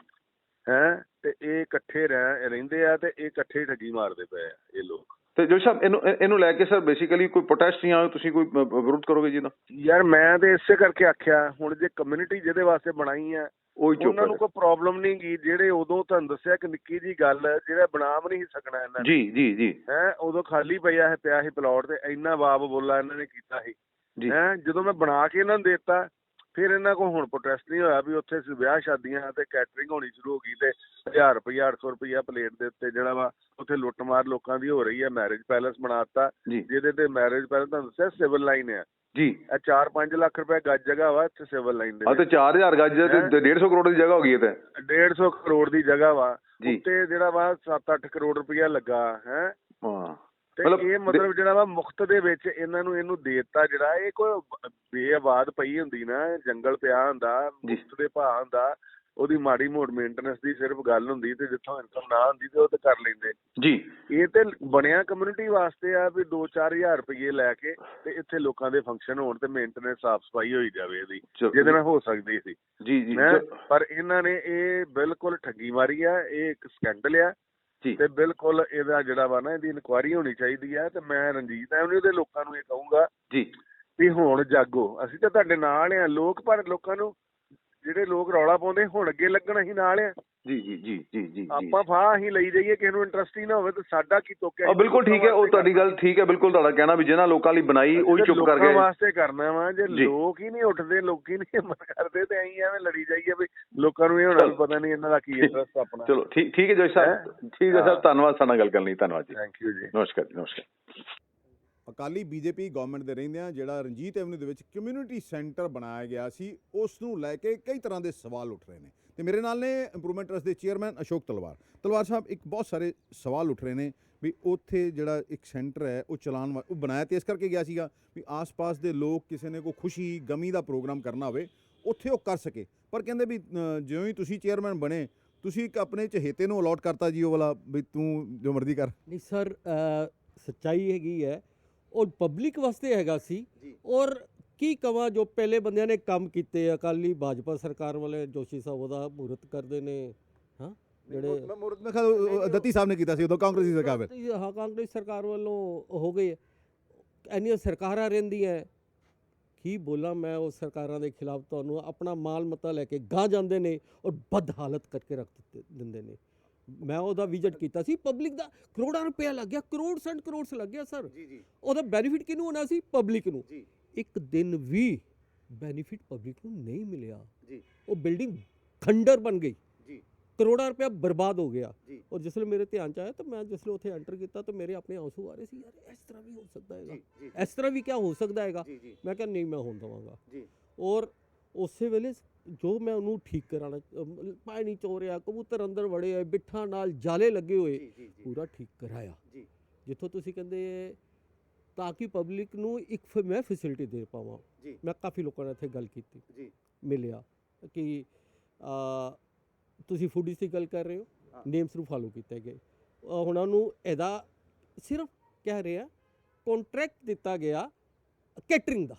ਹੈ ਤੇ ਇਹ ਇਕੱਠੇ ਰਹਿ ਰਹਿੰਦੇ ਆ ਤੇ ਇਹ ਇਕੱਠੇ ਠੱਗੀ ਮਾਰਦੇ ਪਏ ਆ ਇਹ ਲੋਕ। ਤੇ ਜੋ ਸਾਹਿਬ ਇਹਨੂੰ ਇਹ- ਇਹਨੂੰ ਲੈ ਕੇ ਸਰ ਬੇਸਿਕਲੀ ਕੋਈ ਪ੍ਰੋਟੈਸਟ ਜਾਂ ਤੁਸੀਂ ਕੋਈ ਵਿਰੋਧ ਕਰੋਗੇ ਜੀ ਦਾ ਯਾਰ ਮੈਂ ਤੇ ਇਸੇ ਕਰਕੇ ਆਖਿਆ ਹੁਣ ਜੇ ਕਮਿਊਨਿਟੀ ਜਿਹਦੇ ਵਾਸਤੇ ਬਣਾਈ ਆ ਉਹੀ ਚੁੱਪ ਉਹਨਾਂ ਨੂੰ ਹੈ। ਕੋਈ ਪ੍ਰੋਬਲਮ ਨਹੀਂ ਗੀ ਜਿਹੜੇ ਉਦੋਂ ਤੁਹਾਨੂੰ ਦੱਸਿਆ ਕਿ ਨਿੱਕੀ ਜੀ ਗੱਲ ਜਿਹੜਾ ਬਣਾ ਵੀ ਨਹੀਂ ਸਕਣਾ ਇਹਨਾਂ ਜੀ ਜੀ ਜੀ। ਹੈ ਉਦੋਂ ਖਾਲੀ ਪਿਆ ਹੈ ਪਿਆ ਸੀ ਪਲਾਟ ਤੇ ਇੰਨਾ ਬਾਬ ਬੋਲਾ ਇਹਨਾਂ ਨੇ ਕੀਤਾ ਸੀ। ਹੈ ਜਦੋਂ ਮੈਂ ਬਣਾ ਕੇ ਇਹਨਾਂ ਨੂੰ ਦਿੱਤਾ ਫਿਰ ਇਹਨਾਂ ਕੋਲ ਹੁਣ ਪ੍ਰੋਟੈਸਟ ਨਹੀਂ ਹੋਇਆ ਵੀ ਉੱਥੇ ਵਿਆਹ ਸ਼ਾਦੀਆਂ ਤੇ ਕੈਟਰਿੰਗ ਹੋਣੀ ਸ਼ੁਰੂ ਹੋ ਗਈ ਤੇ 1000 ਰੁਪਈਆ 800 ਰੁਪਈਆ ਪਲੇਟ ਦੇ ਉੱਤੇ ਜਿਹੜਾ ਵਾ ਉੱਥੇ ਲੁੱਟਮਾਰ ਲੋਕਾਂ ਦੀ ਹੋ ਰਹੀ ਹੈ ਮੈਰਿਜ ਪੈਲੇਸ ਬਣਾਤਾ ਜਿਹਦੇ ਤੇ ਮੈਰਿਜ ਪੈਲੇਸ ਤੁਹਾਨੂੰ ਦੱਸਿਆ ਸਿਵਲ ਲਾਈਨ ਹੈ ਜੀ। ਇਹ 4-5 ਲੱਖ ਰੁਪਏ ਗੱਜ ਜਗ੍ਹਾ ਵਾ ਇੱਥੇ ਸਿਵਲ ਲਾਈਨ ਆ ਦੇ ਤੇ 4000 ਗੱਜ ਤੇ 150 ਕਰੋੜ ਦੀ ਜਗ੍ਹਾ ਹੋ ਗਈ ਹੈ ਤੇ। 150 ਕਰੋੜ ਦੀ ਜਗ੍ਹਾ ਵਾ। ਉੱਤੇ ਜਿਹੜਾ ਵਾ 7-8 ਕਰੋੜ ਰੁਪਈਆ ਲੱਗਾ ਹੈ। ਮਤਲਬ ਇਹ ਮਤਲਬ ਜਿਹੜਾ ਵਾ ਮੁਫਤ ਦੇ ਵਿੱਚ ਇਹਨਾਂ ਨੂੰ ਇਹਨੂੰ ਦੇਤਾ ਜਿਹੜਾ ਇਹ ਕੋਈ ਬੇਆਬਾਦ ਪਈ ਹੁੰਦੀ ਨਾ ਜੰਗਲ ਪਿਆ ਹੁੰਦਾ। ਮੁਫਤ ਦੇ ਭਾਅ ਹੁੰਦਾ ਉਹਦੀ ਮਾੜੀ ਮੋੜ ਮੇਨਟੇਨੈਂਸ ਦੀ ਸਿਰਫ ਗੱਲ ਹੁੰਦੀ ਤੇ ਜਿੱਥੋਂ ਇਨਕਮ ਨਾ ਹੁੰਦੀ ਤੇ ਉਹ ਤੇ ਕਰ ਲੈਂਦੇ। ਜੀ। ਇਹ ਤੇ ਬਣਿਆ ਕਮਿਊਨਿਟੀ ਵਾਸਤੇ ਆ ਵੀ 2-4000 ਰੁਪਏ ਲੈ ਕੇ ਤੇ ਇੱਥੇ ਲੋਕਾਂ ਦੇ ਫੰਕਸ਼ਨ ਹੋਣ ਤੇ ਮੇਨਟੇਨੈਂਸ ਸਾਫ਼ ਸਫ਼ਾਈ ਹੋਈ ਜਾਵੇ ਇਹਦੀ ਜਿਹਦੇ ਨਾਲ ਹੋ ਸਕਦੀ ਸੀ। ਜੀ ਜੀ। ਪਰ ਇਹਨਾਂ ਨੇ ਇਹ ਬਿਲਕੁਲ ਠੱਗੀ ਮਾਰੀ ਆ ਇਹ ਇੱਕ ਸਕੈਂਡਲ ਆ। ਤੇ ਬਿਲਕੁਲ ਇਹਦਾ ਜਿਹੜਾ ਵਾ ਨਾ ਇਹਦੀ ਇਨਕੁਆਇਰੀ ਹੋਣੀ ਚਾਹੀਦੀ ਆ ਤੇ ਮੈਂ ਰਣਜੀਤ ਐਵਨਿਊ ਦੇ ਲੋਕਾਂ ਨੂੰ ਇਹ ਕਹੂੰਗਾ ਜੀ। ਵੀ ਹੁਣ ਜਾਗੋ। ਅਸੀਂ ਤਾਂ ਤੁਹਾਡੇ ਨਾਲ ਆ ਲੋਕ ਪਰ ਲੋਕਾਂ ਨੂੰ ਜਿਹੜੇ ਲੋਕ ਰੌਲਾ ਪਾਉਂਦੇ ਹੁਣ ਅੱਗੇ ਲੱਗਣ ਅਸੀਂ ਨਾਲ ਆ। ਜੀ ਜੀ ਜੀ ਜੀ ਜੀ ਜੀ। ਆਪਾਂ ਫਾਹ ਅਸੀਂ ਲਈ ਜਾਈਏ ਕਿਸੇ ਨੂੰ ਇੰਟਰਸਟ ਹੀ ਨਾ ਹੋਵੇ ਤੇ ਸਾਡਾ ਕੀ ਤੋਕਿਆ ਆ ਬਿਲਕੁਲ ਠੀਕ ਹੈ ਉਹ ਤੁਹਾਡੀ ਗੱਲ ਠੀਕ ਹੈ ਬਿਲਕੁਲ ਤੁਹਾਡਾ ਕਹਿਣਾ ਵੀ ਜਿਹਨਾਂ ਲੋਕਾਂ ਲਈ ਬਣਾਈ ਉਹੀ ਚੁੱਪ ਕਰ ਲੋਕਾਂ ਗਏ। ਵਾਸਤੇ ਕਰਨਾ ਵਾ ਜੇ। ਲੋਕ ਹੀ ਨਹੀਂ ਉੱਠਦੇ ਲੋਕੀ ਨਹੀਂ ਹਿੰਮਤ ਕਰਦੇ ਤੇ ਅਸੀਂ ਐਵੇਂ ਲੜੀ ਜਾਈਏ ਵੀ ਲੋਕਾਂ ਨੂੰ ਇਹ ਹੋਣਾ ਪਤਾ ਨਹੀਂ ਇਹਨਾਂ ਦਾ ਕੀ ਇੰਟਰਸਟ ਆਪਣਾ। ਚਲੋ ਠੀਕ ਠੀਕ ਹੈ ਜੋਸ਼ ਸਾਹਿਬ ਠੀਕ ਹੈ ਹਾਂ। ਸਰ ਧੰਨਵਾਦ ਸਾਡੇ ਗੱਲ ਕਰਨ ਲਈ ਧੰਨਵਾਦ ਜੀ। ਥੈਂਕ ਯੂ ਜੀ। ਨਮਸਕਾਰ ਜੀ ਨਮਸਕਾਰ। ਅਕਾਲੀ ਬੀਜੇਪੀ ਗਵਰਨਮੈਂਟ ਦੇ ਰਹਿੰਦਿਆਂ ਜਿਹੜਾ ਰਣਜੀਤ ਐਵਨਿਊ ਦੇ ਵਿੱਚ ਕਮਿਊਨਿਟੀ ਸੈਂਟਰ ਬਣਾਇਆ ਗਿਆ ਸੀ ਉਸ ਨੂੰ ਲੈ ਕੇ ਕਈ ਤਰ੍ਹਾਂ ਦੇ ਸਵਾਲ ਉੱਠ ਰਹੇ ਨੇ। ਤੇ ਮੇਰੇ ਨਾਲ ਨੇ ਇੰਪਰੂਵਮੈਂਟ ਟਰਸਟ ਦੇ ਚੇਅਰਮੈਨ ਅਸ਼ੋਕ ਤਲਵਾਰ। ਤਲਵਾਰ ਸਾਹਿਬ, ਇੱਕ ਬਹੁਤ ਸਾਰੇ ਸਵਾਲ ਉੱਠ ਰਹੇ ਨੇ ਵੀ ਉੱਥੇ ਜਿਹੜਾ ਇੱਕ ਸੈਂਟਰ ਹੈ, ਉਹ ਚਲਾਉਣ ਵਾ- ਉਹ ਬਣਾਇਆ ਤੇ ਇਸ ਕਰਕੇ ਗਿਆ ਸੀਗਾ ਵੀ ਆਸ-ਪਾਸ ਦੇ ਲੋਕ ਕਿਸੇ ਨੇ ਕੋਈ ਖੁਸ਼ੀ, ਗਮੀ ਦਾ ਪ੍ਰੋਗਰਾਮ ਕਰਨਾ ਹੋਵੇ, ਉੱਥੇ ਉਹ ਕਰ ਸਕੇ। ਪਰ ਕਹਿੰਦੇ ਵੀ ਜਿਉਂ ਹੀ ਤੁਸੀਂ ਚੇਅਰਮੈਨ ਬਣੇ, ਤੁਸੀਂ ਇੱਕ ਆਪਣੇ ਚਹੇਤੇ ਨੂੰ ਅਲਾਟ ਕਰਤਾ ਜੀ ਉਹ ਵਾਲਾ ਵੀ ਤੂੰ ਜੋ ਮਰਜ਼ੀ ਕਰ। ਨਹੀਂ ਸਰ ਸੱਚਾਈ ਹੈਗੀ ਹੈ ਉਹ ਪਬਲਿਕ ਵਾਸਤੇ ਹੈਗਾ ਸੀ। ਔਰ ਕੀ ਕਵਾਂ ਜੋ ਪਹਿਲੇ ਬੰਦਿਆਂ ਨੇ ਕੰਮ ਕੀਤੇ ਅਕਾਲੀ ਭਾਜਪਾ ਸਰਕਾਰ ਵਾਲੇ ਜੋਸ਼ੀ ਸਾਹਿਬ ਉਹਦਾ ਮੂਰਤ ਕਰਦੇ ਨੇ ਹਾਂ? ਜਿਹੜੇ ਮੈਂ ਮੁਰਦ ਮੈਂ ਖਿਆਲ ਦੱਤੀ ਸਾਹਿਬ ਨੇ ਕੀਤਾ ਸੀ ਉਦੋਂ ਕਾਂਗਰਸੀ ਸਰਕਾਰ ਵਿੱਚ। ਹਾਂ ਕਾਂਗਰਸ ਸਰਕਾਰ ਵੱਲੋਂ ਹੋ ਗਏ ਇੰਨੀਆਂ ਸਰਕਾਰਾਂ ਰਹਿੰਦੀਆਂ ਕੀ ਬੋਲਾਂ ਮੈਂ ਉਹ ਸਰਕਾਰਾਂ ਦੇ ਖਿਲਾਫ ਤੁਹਾਨੂੰ ਆਪਣਾ ਮਾਲ ਮਤਾ ਲੈ ਕੇ ਗਾਂ ਜਾਂਦੇ ਨੇ ਔਰ ਬਦ ਹਾਲਤ ਕਰਕੇ ਰੱਖ ਦਿੰਦੇ ਨੇ। ਮੈਂ ਉਹਦਾ ਵਿਜ਼ਿਟ ਕੀਤਾ ਸੀ। ਪਬਲਿਕ ਦਾ ਕਰੋੜਾਂ ਰੁਪਇਆ ਲੱਗ ਗਿਆ ਕਰੋੜ ਸੈਂਟ ਕਰੋੜਸ ਲੱਗ ਗਿਆ ਸਰ ਜੀ ਜੀ। ਉਹਦਾ ਬੈਨੀਫਿਟ ਕਿਹਨੂੰ ਹੋਣਾ ਸੀ? ਪਬਲਿਕ ਨੂੰ। ਜੀ। ਇੱਕ ਦਿਨ ਵੀ ਬੈਨੀਫਿਟ ਪਬਲਿਕ ਨੂੰ ਨਹੀਂ ਮਿਲਿਆ। ਜੀ। ਉਹ ਬਿਲਡਿੰਗ ਖੰਡਰ ਬਣ ਗਈ। ਜੀ। ਕਰੋੜਾਂ ਰੁਪਇਆ ਬਰਬਾਦ ਹੋ ਗਿਆ। ਜੀ। ਔਰ ਜਿਸ ਵੇਲੇ ਮੇਰੇ ਧਿਆਨ ਚ ਆਇਆ ਤਾਂ ਮੈਂ ਜਿਸ ਵੇਲੇ ਉੱਥੇ ਐਂਟਰ ਕੀਤਾ ਤਾਂ ਮੇਰੇ ਆਪਣੇ ਆਂਸੂ ਆ ਰਹੇ ਸੀ ਯਾਰ ਇਸ ਤਰ੍ਹਾਂ ਵੀ ਹੋ ਸਕਦਾ ਹੈਗਾ। ਜੀ। ਇਸ ਤਰ੍ਹਾਂ ਵੀ ਕਿਆ ਹੋ ਸਕਦਾ ਹੈਗਾ? ਜੀ ਜੀ। ਮੈਂ ਕਿਹਾ ਨਹੀਂ ਮੈਂ ਹੋਣ ਦਵਾਂਗਾ। ਜੀ। ਔਰ ਉਸੇ ਵੇਲੇ ਜੋ ਮੈਂ ਉਹਨੂੰ ਠੀਕ ਕਰਾਣਾ ਪਾਣੀ ਚੋਰਿਆ ਕਬੂਤਰ ਅੰਦਰ ਵੜੇ ਹੋਏ ਬਿੱਠਾਂ ਨਾਲ ਜਾਲੇ ਲੱਗੇ ਹੋਏ ਪੂਰਾ ਠੀਕ ਕਰਾਇਆ ਜੀ। ਜਿੱਥੋਂ ਤੁਸੀਂ ਕਹਿੰਦੇ ਤਾਂ ਕਿ ਪਬਲਿਕ ਨੂੰ ਇੱਕ ਮੈਂ ਫੈਸਿਲਿਟੀ ਦੇ ਪਾਵਾਂ। ਮੈਂ ਕਾਫੀ ਲੋਕਾਂ ਨਾਲ ਇੱਥੇ ਗੱਲ ਕੀਤੀ ਜੀ। ਮਿਲਿਆ ਕਿ ਆ, ਤੁਸੀਂ ਫੂਡੀਜ਼ ਦੀ ਗੱਲ ਕਰ ਰਹੇ ਹੋ। ਨੇਮਸ ਨੂੰ ਫਾਲੋ ਕੀਤਾ ਗਏ ਉਹਨਾਂ ਨੂੰ ਇਹਦਾ ਸਿਰਫ ਕਹਿ ਰਿਹਾ ਕੰਟਰੈਕਟ ਦਿੱਤਾ ਗਿਆ ਕੇਟਰਿੰਗ ਦਾ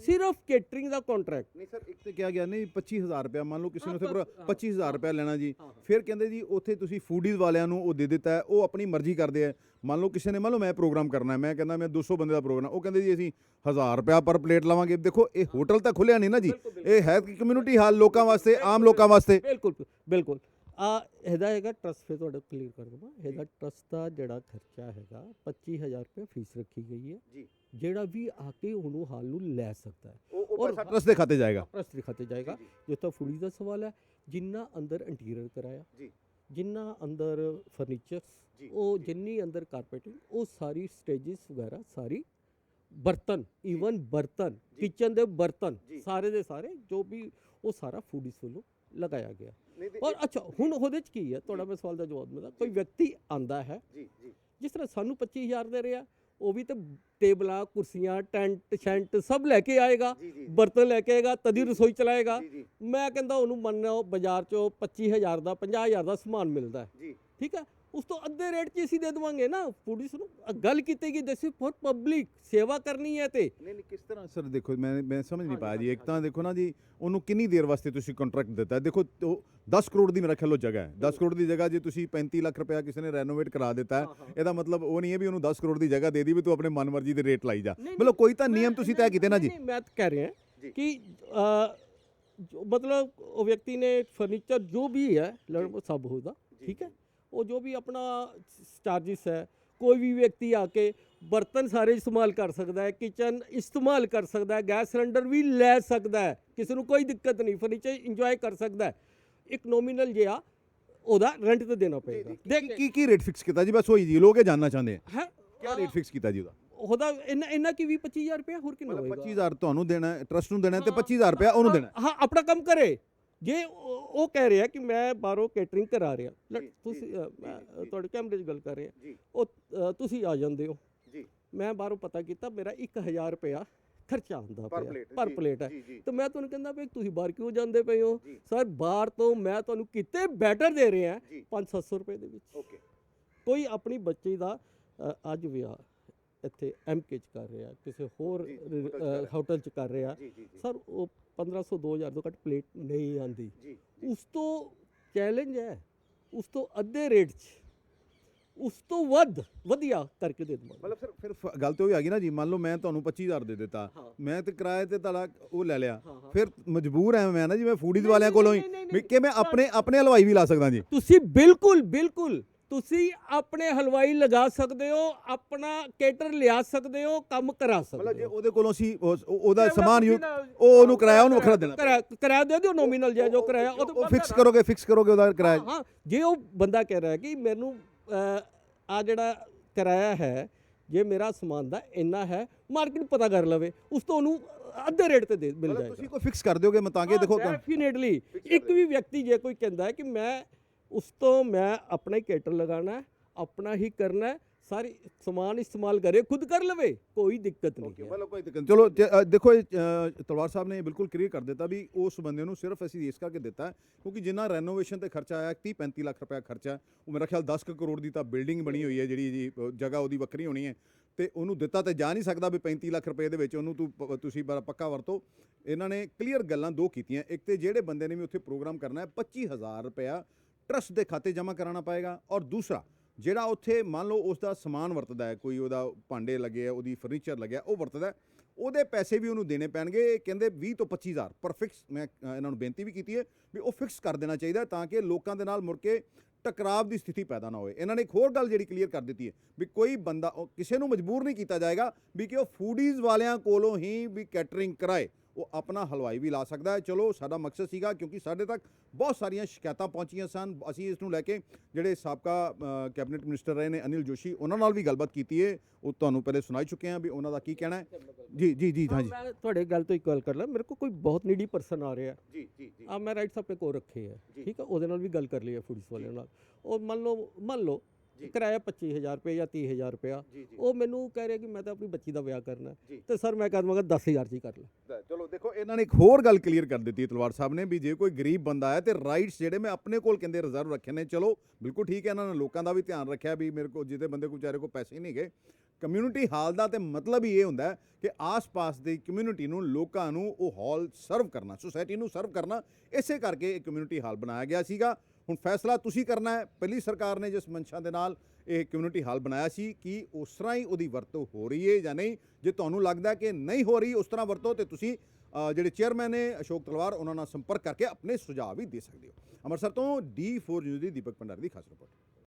ਸਿਰਫ ਕੇਟਰਿੰਗ ਦਾ ਕੰਟਰੈਕਟ ਨਹੀਂ ਸਰ ਇੱਕ ਤੇ ਕਿਹਾ ਗਿਆ ਨਹੀਂ 25000 ਰੁਪਇਆ ਮੰਨ ਲਓ ਕਿਸੇ ਨੇ ਉੱਥੇ ਪੂਰਾ ਹਾਂ। 25000 ਰੁਪਇਆ ਲੈਣਾ ਜੀ। ਫਿਰ ਕਹਿੰਦੇ ਜੀ ਉੱਥੇ ਤੁਸੀਂ ਫੂਡੀਜ਼ ਵਾਲਿਆਂ ਨੂੰ ਉਹ ਦੇ ਦਿੱਤਾ ਹੈ ਉਹ ਆਪਣੀ ਮਰਜ਼ੀ ਕਰਦੇ ਆ ਮੰਨ ਲਓ ਕਿਸੇ ਨੇ ਮੰਨ ਲਓ ਮੈਂ ਪ੍ਰੋਗਰਾਮ ਕਰਨਾ ਹੈ ਮੈਂ ਕਹਿੰਦਾ ਮੈਂ 200 ਬੰਦੇ ਦਾ ਪ੍ਰੋਗਰਾਮ ਉਹ ਕਹਿੰਦੇ ਜੀ ਅਸੀਂ 1000 ਰੁਪਇਆ ਪਰ ਪਲੇਟ ਲਵਾਂਗੇ। ਦੇਖੋ ਇਹ ਹੋਟਲ ਤਾਂ ਖੁੱਲਿਆ ਨਹੀਂ ਨਾ ਜੀ। ਇਹ ਹੈ ਕਿ ਕਮਿਊਨਿਟੀ ਹਾਲ ਲੋਕਾਂ ਵਾਸਤੇ ਆਮ ਲੋਕਾਂ ਵਾਸਤੇ। ਬਿਲਕੁਲ ਬਿਲਕੁਲ ਆ ਇਹਦਾ ਹੈਗਾ ਟਰਸਟ ਫੇ ਤੁਹਾਡਾ ਕਲੀਅਰ ਕਰ ਦਵਾਂ ਇਹਦਾ ਟਰਸਟ ਦਾ ਜਿਹੜਾ ਖਰਚਾ ਹੈਗਾ 25000 ਰੁਪਏ ਫੀਸ ਰੱਖੀ ਗਈ ਹੈ। ਜੀ। ਜਿਹੜਾ ਵੀ ਆ ਕੇ ਉਹਨੂੰ ਹਾਲ ਨੂੰ ਲੈ ਸਕਦਾ ਹੈ। ਔਰ- ਟਰਸਟ ਦੇ ਖਾਤੇ ਜਾਏਗਾ। ਪ੍ਰਸਤ ਦਿਖਾਤੇ ਜਾਏਗਾ। ਜੋ ਤਾਂ ਫੂਡੀ ਦਾ ਸਵਾਲ ਹੈ ਜਿੰਨਾ ਅੰਦਰ ਇੰਟੀਰੀਅਰ ਕਰਾਇਆ ਜੀ। ਜਿੰਨਾ ਅੰਦਰ ਫਰਨੀਚਰ ਉਹ ਜਿੰਨੀ ਅੰਦਰ ਕਾਰਪੇਟਿੰਗ ਉਹ ਸਾਰੀ ਸਟੇजेस ਵਗੈਰਾ ਸਾਰੀ ਬਰਤਨ ਈਵਨ ਬਰਤਨ। ਕਿਚਨ ਦੇ ਬਰਤਨ। ਸਾਰੇ ਦੇ ਸਾਰੇ ਜੋ ਵੀ ਉਹ ਸਾਰਾ ਫੂਡੀਸ ਵੱਲੋਂ ਲਗਾਇਆ ਗਿਆ। ਔਰ ਅੱਛਾ ਹੁਣ ਉਹਦੇ ਚ ਕੀ ਹੈ? ਤੁਹਾਡਾ ਮੈਂ ਸਵਾਲ ਦਾ ਜਵਾਬ ਦਿੰਦਾ। ਕੋਈ ਵਿਅਕਤੀ ਆਂਦਾ ਹੈ ਜੀ ਜੀ। ਜਿਸ ਤਰ੍ਹਾਂ ਸਾਨੂੰ 25000 ਦੇ ਰਿਹਾ ਉਹ ਵੀ ਤੇ ਟੇਬਲਾਂ ਕੁਰਸੀਆਂ ਟੈਂਟ ਸ਼ੈਂਟ ਸਭ ਲੈ ਕੇ ਆਏਗਾ ਬਰਤਨ ਲੈ ਕੇ ਆਏਗਾ ਤਦੀ ਰਸੋਈ ਚਲਾਏਗਾ। ਮੈਂ ਕਹਿੰਦਾ ਉਹਨੂੰ ਮੰਨੋ ਬਾਜ਼ਾਰ ਚੋਂ 25000 ਦਾ 50000 ਦਾ ਸਮਾਨ ਮਿਲਦਾ ਹੈ। ਠੀਕ ਹੈ? ਉਸ ਤੋਂ ਅੱਧੇ ਰੇਟ 'ਚ ਅਸੀਂ ਦੇ ਦੇਵਾਂਗੇ ਨਾ। ਪੁਲਿਸ ਨੂੰ ਗੱਲ ਕੀਤੀ ਕਿ ਦਿਸ ਫॉर ਪਬਲਿਕ ਸੇਵਾ ਕਰਨੀ ਹੈ ਤੇ। ਨਹੀਂ ਨਹੀਂ ਕਿਸ ਤਰ੍ਹਾਂ ਸਰ ਦੇਖੋ ਮੈਂ ਮੈਂ ਸਮਝ ਨਹੀਂ ਪਾਇਆ ਜੀ ਇੱਕ ਤਾਂ ਦੇਖੋ ਨਾ ਜੀ ਉਹਨੂੰ ਕਿੰਨੀ ਦੇਰ ਵਾਸਤੇ ਤੁਸੀਂ ਕੰਟਰੈਕਟ ਦਿੱਤਾ? ਹੈ? ਦੇਖੋ ਉਹ 10 ਕਰੋੜ ਦੀ ਮੇਰਾ ਖਿਆਲ ਉਹ ਜਗ੍ਹਾ ਹੈ। 10 ਕਰੋੜ ਦੀ ਜਗ੍ਹਾ ਜੇ ਤੁਸੀਂ 35 ਲੱਖ ਰੁਪਇਆ ਕਿਸੇ ਨੇ ਰੈਨੋਵੇਟ ਕਰਾ ਦਿੱਤਾ। ਇਹਦਾ ਮਤਲਬ ਉਹ ਨਹੀਂ ਹੈ ਵੀ ਉਹਨੂੰ 10 ਕਰੋੜ ਦੀ ਜਗ੍ਹਾ ਦੇ ਦੀ ਵੀ ਤੂੰ ਆਪਣੇ ਮਨਮਰਜ਼ੀ ਦੇ ਰੇਟ ਲਾਈ ਜਾ। ਮਤਲਬ ਕੋਈ ਤਾਂ ਨਿਯਮ ਤੁਸੀਂ ਤੈਅ ਕੀਤੇ ਨਾ ਜੀ। ਮੈਂ ਤਾਂ ਕਹਿ ਰਿਹਾ। ਕਿ ਮਤਲਬ ਉਹ ਵਿਅਕਤੀ ਨੇ ਫਰਨੀਚਰ ਜੋ ਵੀ ਹੈ ਸਭ ਹੋਦਾ ਠੀਕ ਹੈ? ਉਹ ਜੋ ਵੀ ਆਪਣਾ ਚਾਰजेस ਹੈ ਕੋਈ ਵੀ ਵਿਅਕਤੀ ਆ ਕੇ ਬਰਤਨ ਸਾਰੇ ਇਸਤੇਮਾਲ ਕਰ ਸਕਦਾ ਹੈ ਕਿਚਨ ਇਸਤੇਮਾਲ ਕਰ ਸਕਦਾ ਹੈ ਗੈਸ ਸਿਲੰਡਰ ਵੀ ਲੈ ਸਕਦਾ ਹੈ ਕਿਸੇ ਨੂੰ ਕੋਈ ਦਿੱਕਤ ਨਹੀਂ ਫਰਨੀਚਰ ਇੰਜੋਏ ਕਰ ਸਕਦਾ ਹੈ। ਇੱਕ ਨੋਮੀਨਲ ਜਿਹਾ ਉਹਦਾ ਰੈਂਟ ਤੇ ਦੇਣਾ ਪਏਗਾ। ਕੀ ਕੀ ਕੀ ਰੇਟ ਫਿਕਸ ਕੀਤਾ ਜੀ? ਬਸ ਉਹੀ ਜੀ ਲੋਕ ਇਹ ਜਾਨਣਾ ਚਾਹੁੰਦੇ ਆ। ਹੈ? ਕੀ ਰੇਟ ਫਿਕਸ ਕੀਤਾ ਜੀ ਉਹਦਾ? ਉਹਦਾ ਇੰਨਾ ਇੰਨਾ ਕੀ ਵੀ 25000 ਰੁਪਏ ਹੋਰ ਕਿੰਨਾ ਹੋਏਗਾ? 25000 ਤੁਹਾਨੂੰ ਦੇਣਾ ਟਰਸਟ ਨੂੰ ਦੇਣਾ ਹੈ ਤੇ ਹਾਂ, 25000 ਰੁਪਇਆ ਉਹਨੂੰ ਦੇਣਾ। ਹਾਂ ਆਪਣਾ ਕੰਮ ਕਰੇ। ਜੇ ਉਹ ਕਹਿ ਰਿਹਾ ਕਿ ਮੈਂ ਬਾਹਰੋਂ ਕੇਟਰਿੰਗ ਕਰਾ ਰਿਹਾ। ਤੁਸੀਂ। ਤੁਹਾਡੇ ਕੈਮਰੇ 'ਚ ਗੱਲ ਕਰ ਰਿਹਾ। ਉਹ ਤੁਸੀਂ ਆ ਜਾਂਦੇ ਹੋ। ਜੀ। ਮੈਂ ਬਾਹਰੋਂ ਪਤਾ ਕੀਤਾ ਮੇਰਾ 1000 ਰੁਪਇਆ ਖਰਚਾ ਆਉਂਦਾ ਪਰ ਪਿਆ ਪਰ ਪਲੇਟ ਹੈ। ਤੇ ਮੈਂ ਤੁਹਾਨੂੰ ਕਹਿੰਦਾ ਵੀ ਤੁਸੀਂ ਬਾਹਰ ਕਿਉਂ ਜਾਂਦੇ ਪਏ ਹੋ। ਸਰ ਬਾਹਰ ਤੋਂ ਮੈਂ ਤੁਹਾਨੂੰ ਕਿਤੇ ਬੈਟਰ ਦੇ ਰਿਹਾ ਜੀ। 5-700 ਰੁਪਏ ਦੇ ਵਿੱਚ। ਓਕੇ। ਕੋਈ ਆਪਣੀ ਬੱਚੀ ਦਾ ਅੱਜ ਵਿਆਹ ਇੱਥੇ ਐਮਕੇ ਚ ਕਰ ਰਿਹਾ ਕਿਸੇ ਹੋਰ ਹੋਟਲ 'ਚ ਕਰ ਰਿਹਾ। ਸਰ ਉਹ 1500 2000 ਤੋਂ ਘੱਟ ਪਲੇਟ ਨਹੀਂ ਆਂਦੀ ਉਸ ਤੋਂ ਚੈਲੰਜ ਹੈ ਉਸ ਤੋਂ ਅੱਧੇ ਰੇਟ 'ਚ ਉਸ ਤੋਂ ਵੱਧ ਵਧੀਆ ਕਰਕੇ ਦੇ ਦਵਾਂਗਾ। ਮਤਲਬ ਫਿਰ ਫਿਰ ਫ- ਗੱਲ ਤੇ ਉਹ ਆ ਗਈ ਨਾ ਜੀ ਮੰਨ ਲਓ ਮੈਂ ਤੁਹਾਨੂੰ 25000 ਦੇ ਦਿੱਤਾ ਮੈਂ ਤੇ ਕਿਰਾਏ ਤੇ ਤੁਹਾਡਾ ਉਹ ਲੈ ਲਿਆ। ਫਿਰ ਮਜਬੂਰ ਐ ਮੈਂ ਨਾ ਜੀ ਮੈਂ ਫੂਡੀਜ਼ ਵਾਲਿਆਂ ਕੋਲੋਂ ਹੀ ਨਹੀਂ, ਨਹੀਂ, ਵੀ ਨਹੀਂ, ਕਿ ਮੈਂ ਸਰ- ਆਪਣੇ ਆਪਣੇ ਹਲਵਾਈ ਵੀ ਲਾ ਸਕਦਾ ਜੀ। ਤੁਸੀਂ ਬਿਲਕੁਲ ਬਿਲਕੁਲ ਤੁਸੀਂ ਆਪਣੇ ਹਲਵਾਈ ਲਗਾ ਸਕਦੇ ਹੋ ਆਪਣਾ ਕੇਟਰ ਲਿਆ ਸਕਦੇ ਹੋ ਕੰਮ ਕਰਾ ਮਤਲਬ ਸਕਦੇ ਜੇ ਹੋ। ਉਹਦੇ ਕੋਲੋਂ ਅਸੀਂ ਉਸ- ਉਹ- ਉਹਦਾ ਕਿਰਾਇਆ ਸਮਾਨ ਯੂ ਉਹ ਉਹਨੂੰ ਕਿਰਾਇਆ ਉਹਨੂੰ ਵੱਖਰਾ ਦੇਣਾ। ਕਿਰਾਇਆ ਕਿਰਾਇਆ ਦੇ ਦਿਓ ਨੋਮੀਨਲ ਜਿਹਾ ਜੋ ਕਿਰਾਇਆ। ਉਹ ਉਹ ਫਿਕਸ ਕਰੋਗੇ ਫਿਕਸ ਕਰੋਗੇ ਉਹਦਾ ਕਿਰਾਇਆ। ਹਾਂ ਜੇ ਉਹ ਬੰਦਾ ਕਹਿ ਰਿਹਾ ਕਿ ਮੈਨੂੰ ਆ ਜਿਹੜਾ ਕਿਰਾਇਆ ਹੈ ਜੇ ਮੇਰਾ ਸਮਾਨ ਦਾ ਇੰਨਾ ਹੈ ਮਾਰਕੀਟ ਪਤਾ ਕਰ ਲਵੇ ਉਸ ਤੋਂ ਉਹਨੂੰ ਅੱਧੇ ਰੇਟ ਤੇ ਦੇ ਮਿਲ ਮਤਲਬ ਜਾਏਗਾ। ਤੁਸੀਂ ਕੋਈ ਫਿਕਸ ਕਰ ਦਿਓਗੇ ਮੈਂ ਤਾਂ ਕਿ ਦੇਖੋ ਕੰਮ- ਡੈਫੀਨੇਟਲੀ ਇੱਕ ਵੀ ਵਿਅਕਤੀ ਜੇ ਕੋਈ ਕਹਿੰਦਾ ਹੈ ਕਿ ਮੈਂ ਉਸ ਤੋਂ ਮੈਂ ਆਪਣਾ ਹੀ ਕੇਟਰ ਲਗਾਉਣਾ ਹੈ ਆਪਣਾ ਹੀ ਕਰਨਾ ਸਾਰੀ ਸਮਾਨ ਇਸਤੇਮਾਲ ਕਰੇ ਖੁਦ ਕਰ ਲਵੇ ਕੋਈ ਦਿੱਕਤ ਨਹੀਂ ਓਕੇ ਹੈ ਮਤਲਬ ਕੋਈ ਦਿੱਕਤ ਨਹੀਂ। ਚਲੋ ਅ, ਦੇਖੋ ਇਹ, ਅ, ਤਲਵਾਰ ਸਾਹਿਬ ਨੇ ਇਹ ਬਿਲਕੁਲ ਕਲੀਅਰ ਕਰ ਦਿੱਤਾ ਵੀ ਉਸ ਬੰਦੇ ਨੂੰ ਸਿਰਫ ਅਸੀਂ ਇਸ ਕਰਕੇ ਦਿੱਤਾ ਹੈ, ਕਿਉਂਕਿ ਜਿੰਨਾ ਰੈਨੋਵੇਸ਼ਨ ਤੇ ਖਰਚਾ ਆਇਆ 30 35 ਲੱਖ ਰੁਪਏ ਖਰਚਾ ਉਹ ਮੇਰਾ ਖਿਆਲ 10 ਕੁ ਕਰੋੜ ਦੀ ਤਾਂ ਬਿਲਡਿੰਗ ਬਣੀ ਹੋਈ ਹੈ ਜਿਹੜੀ ਜੀ ਅ, ਜਗ੍ਹਾ ਉਹਦੀ ਵੱਖਰੀ ਹੋਣੀ ਹੈ ਤੇ ਉਹਨੂੰ ਦਿੱਤਾ ਤੇ ਜਾ ਨਹੀਂ ਸਕਦਾ ਵੀ 35 ਲੱਖ ਰੁਪਏ ਦੇ ਵਿੱਚ ਉਹਨੂੰ ਤੂੰ ਪ- ਤੁਸੀਂ ਬ- ਪੱਕਾ ਵਰਤੋ ਇਹਨਾਂ ਨੇ ਕਲੀਅਰ ਗੱਲਾਂ ਦੋ ਕੀਤੀਆਂ ਇੱਕ ਤੇ ਜਿਹੜੇ ਬੰਦੇ ਨੇ ਵੀ ਉੱਥੇ ਪ੍ਰੋਗਰਾਮ ਕਰਨਾ ਹੈ 25000 ਰੁਪਇਆ ਟਰਸਟ ਦੇ ਖਾਤੇ ਜਮ੍ਹਾਂ ਕਰਾਉਣਾ ਪਏਗਾ। ਔਰ ਦੂਸਰਾ, ਜਿਹੜਾ ਉੱਥੇ ਮੰਨ ਲਓ ਉਸ ਦਾ ਸਮਾਨ ਵਰਤਦਾ ਹੈ, ਕੋਈ ਉਹਦਾ ਭਾਂਡੇ ਲੱਗੇ ਆ, ਉਹਦੀ ਫਰਨੀਚਰ ਲੱਗਿਆ ਉਹ ਵਰਤਦਾ ਉਹਦੇ ਪੈਸੇ ਵੀ ਉਹਨੂੰ ਦੇਣੇ ਪੈਣਗੇ। ਇਹ ਕਹਿੰਦੇ 20 ਤੋਂ 25000 ਪਰ ਫਿਕਸ ਮੈਂ ਇਹਨਾਂ ਨੂੰ ਬੇਨਤੀ ਵੀ ਕੀਤੀ ਹੈ ਵੀ ਉਹ ਫਿਕਸ ਕਰ ਦੇਣਾ ਚਾਹੀਦਾ ਤਾਂ ਕਿ ਲੋਕਾਂ ਦੇ ਨਾਲ ਮੁੜ ਕੇ ਟਕਰਾਵ ਦੀ ਸਥਿਤੀ ਪੈਦਾ ਨਾ ਹੋਏ। ਇਹਨਾਂ ਨੇ ਇੱਕ ਹੋਰ ਗੱਲ ਜਿਹੜੀ ਕਲੀਅਰ ਕਰ ਦਿੱਤੀ ਹੈ ਵੀ ਕੋਈ ਬੰਦਾ, ਉਹ ਕਿਸੇ ਨੂੰ ਮਜਬੂਰ ਨਹੀਂ ਕੀਤਾ ਜਾਏਗਾ ਵੀ ਕਿ ਉਹ ਫੂਡੀਜ਼ ਵਾਲਿਆਂ ਕੋਲੋਂ ਹੀ ਵੀ ਕੈਟਰਿੰਗ ਕਰਾਏ। ਉਹ ਆਪਣਾ ਹਲਵਾਈ ਵੀ ਲਾ ਸਕਦਾ ਹੈ। ਚਲੋ ਸਾਡਾ ਮਕਸਦ ਸੀਗਾ ਕਿਉਂਕਿ ਸਾਡੇ ਤੱਕ ਬਹੁਤ ਸਾਰੀਆਂ ਸ਼ਿਕਾਇਤਾਂ ਪਹੁੰਚੀਆਂ ਸਨ। ਅਸੀਂ ਇਸ ਨੂੰ ਲੈ ਕੇ ਜਿਹੜੇ ਸਾਬਕਾ ਕੈਬਨਿਟ ਮਿਨਿਸਟਰ ਰਹੇ ਨੇ ਅਨਿਲ ਜੋਸ਼ੀ ਉਹਨਾਂ ਨਾਲ ਵੀ ਗੱਲਬਾਤ ਕੀਤੀ ਹੈ ਉਹ ਤੁਹਾਨੂੰ ਪਹਿਲੇ ਸੁਣਾਈ ਚੁੱਕੇ ਹਾਂ ਵੀ ਉਹਨਾਂ ਦਾ ਕੀ ਕਹਿਣਾ ਹੈ। ਜੀ ਜੀ ਜੀ ਹਾਂ ਜੀ। ਮੈਂ ਤੁਹਾਡੇ ਗੱਲ ਤੋਂ ਇੱਕ ਗੱਲ ਕਰ ਲਾਂ। ਮੇਰੇ ਕੋਲ ਕੋਈ ਬਹੁਤ ਨੀਡੀ ਪਰਸਨ ਆ ਰਿਹਾ। ਜੀ ਜੀ ਜੀ। ਆ ਮੈਂ ਰਾਈਟਸ ਆਪਣੇ ਕੋਲ ਰੱਖੇ ਜੀ। ਠੀਕ ਹੈ ਉਹਦੇ ਨਾਲ ਵੀ ਗੱਲ ਕਰ ਲਈ ਹੈ ਪੁਲਿਸ ਵਾਲਿਆਂ ਨਾਲ। ਉਹ ਮੰਨ ਲਓ ਮੰਨ ਲਓ। ਕਿਰਾਇਆ 25000 ਰੁਪਏ ਜਾਂ 30000 ਰੁਪਇਆ। ਜੀ ਜੀ। ਉਹ ਮੈਨੂੰ ਕਹਿ ਰਿਹਾ ਕਿ ਮੈਂ ਤਾਂ ਆਪਣੀ ਬੱਚੀ ਦਾ ਵਿਆਹ ਕਰਨਾ। ਤੇ ਸਰ ਮੈਂ ਕਹਿ ਦਵਾਂਗਾ 10000 ਚ ਹੀ ਕਰ ਲੈ। ਚਲੋ ਦੇਖੋ ਇਹਨਾਂ ਨੇ ਇੱਕ ਹੋਰ ਗੱਲ ਕਲੀਅਰ ਕਰ ਦਿੱਤੀ ਤਲਵਾਰ ਸਾਹਿਬ ਨੇ ਵੀ ਜੇ ਕੋਈ ਗਰੀਬ ਬੰਦਾ ਹੈ ਤੇ ਰਾਈਟਸ ਜਿਹੜੇ ਮੈਂ ਆਪਣੇ ਕੋਲ ਕਹਿੰਦੇ ਰਿਜ਼ਰਵ ਰੱਖੇ ਨੇ, ਚਲੋ ਬਿਲਕੁਲ ਠੀਕ ਹੈ, ਇਹਨਾਂ ਨੇ ਲੋਕਾਂ ਦਾ ਵੀ ਧਿਆਨ ਰੱਖਿਆ ਵੀ ਮੇਰੇ ਕੋਲ ਜਿਹਦੇ ਬੰਦੇ ਕੋਲ ਵਿਚਾਰੇ ਕੋਲ ਪੈਸੇ ਨਹੀਂ ਗਏ ਕਮਿਊਨਿਟੀ ਹਾਲ ਦਾ ਤੇ ਮਤਲਬ ਹੀ ਇਹ ਹੁੰਦਾ ਕਿ ਆਸ-ਪਾਸ ਦੀ ਕਮਿਊਨਿਟੀ ਨੂੰ, ਲੋਕਾਂ ਨੂੰ ਉਹ ਹਾਲ ਸਰਵ ਕਰਨਾ ਸੁਸਾਇਟੀ ਨੂੰ ਸਰਵ ਕਰਨਾ, ਇਸੇ ਕਰਕੇ ਇਹ ਕਮਿਊਨਿਟੀ ਹਾਲ ਬਣਾਇਆ ਗਿਆ ਸੀਗਾ। ਹੁਣ ਫੈਸਲਾ ਤੁਸੀਂ ਕਰਨਾ ਹੈ, ਪਹਿਲੀ ਸਰਕਾਰ ਨੇ ਜਿਸ ਮਨਸ਼ਾ ਦੇ ਨਾਲ ਇਹ ਕਮਿਊਨਿਟੀ ਹਾਲ ਬਣਾਇਆ ਸੀ ਕਿ ਉਸ ਤਰ੍ਹਾਂ ਹੀ ਉਹਦੀ ਵਰਤੋਂ ਹੋ ਰਹੀ ਹੈ ਜਾਂ ਨਹੀਂ? ਜੇ ਤੁਹਾਨੂੰ ਲੱਗਦਾ ਕਿ ਨਹੀਂ ਹੋ ਰਹੀ, ਉਸ ਤਰ੍ਹਾਂ ਵਰਤੋਂ ਤੇ ਤੁਸੀਂ ਜਿਹੜੇ ਚੇਅਰਮੈਨ ਨੇ ਅਸ਼ੋਕ ਤਲਵਾਰ, ਉਹਨਾਂ ਨਾਲ ਸੰਪਰਕ ਕਰਕੇ ਆਪਣੇ ਸੁਝਾਅ ਵੀ ਦੇ ਸਕਦੇ ਹੋ। ਅੰਮ੍ਰਿਤਸਰ ਤੋਂ D4 ਨਿਊਜ਼ ਦੀ ਦੀਪਕ ਭੰਡਾਰੀ ਦੀ ਖਾਸ ਰਿਪੋਰਟ।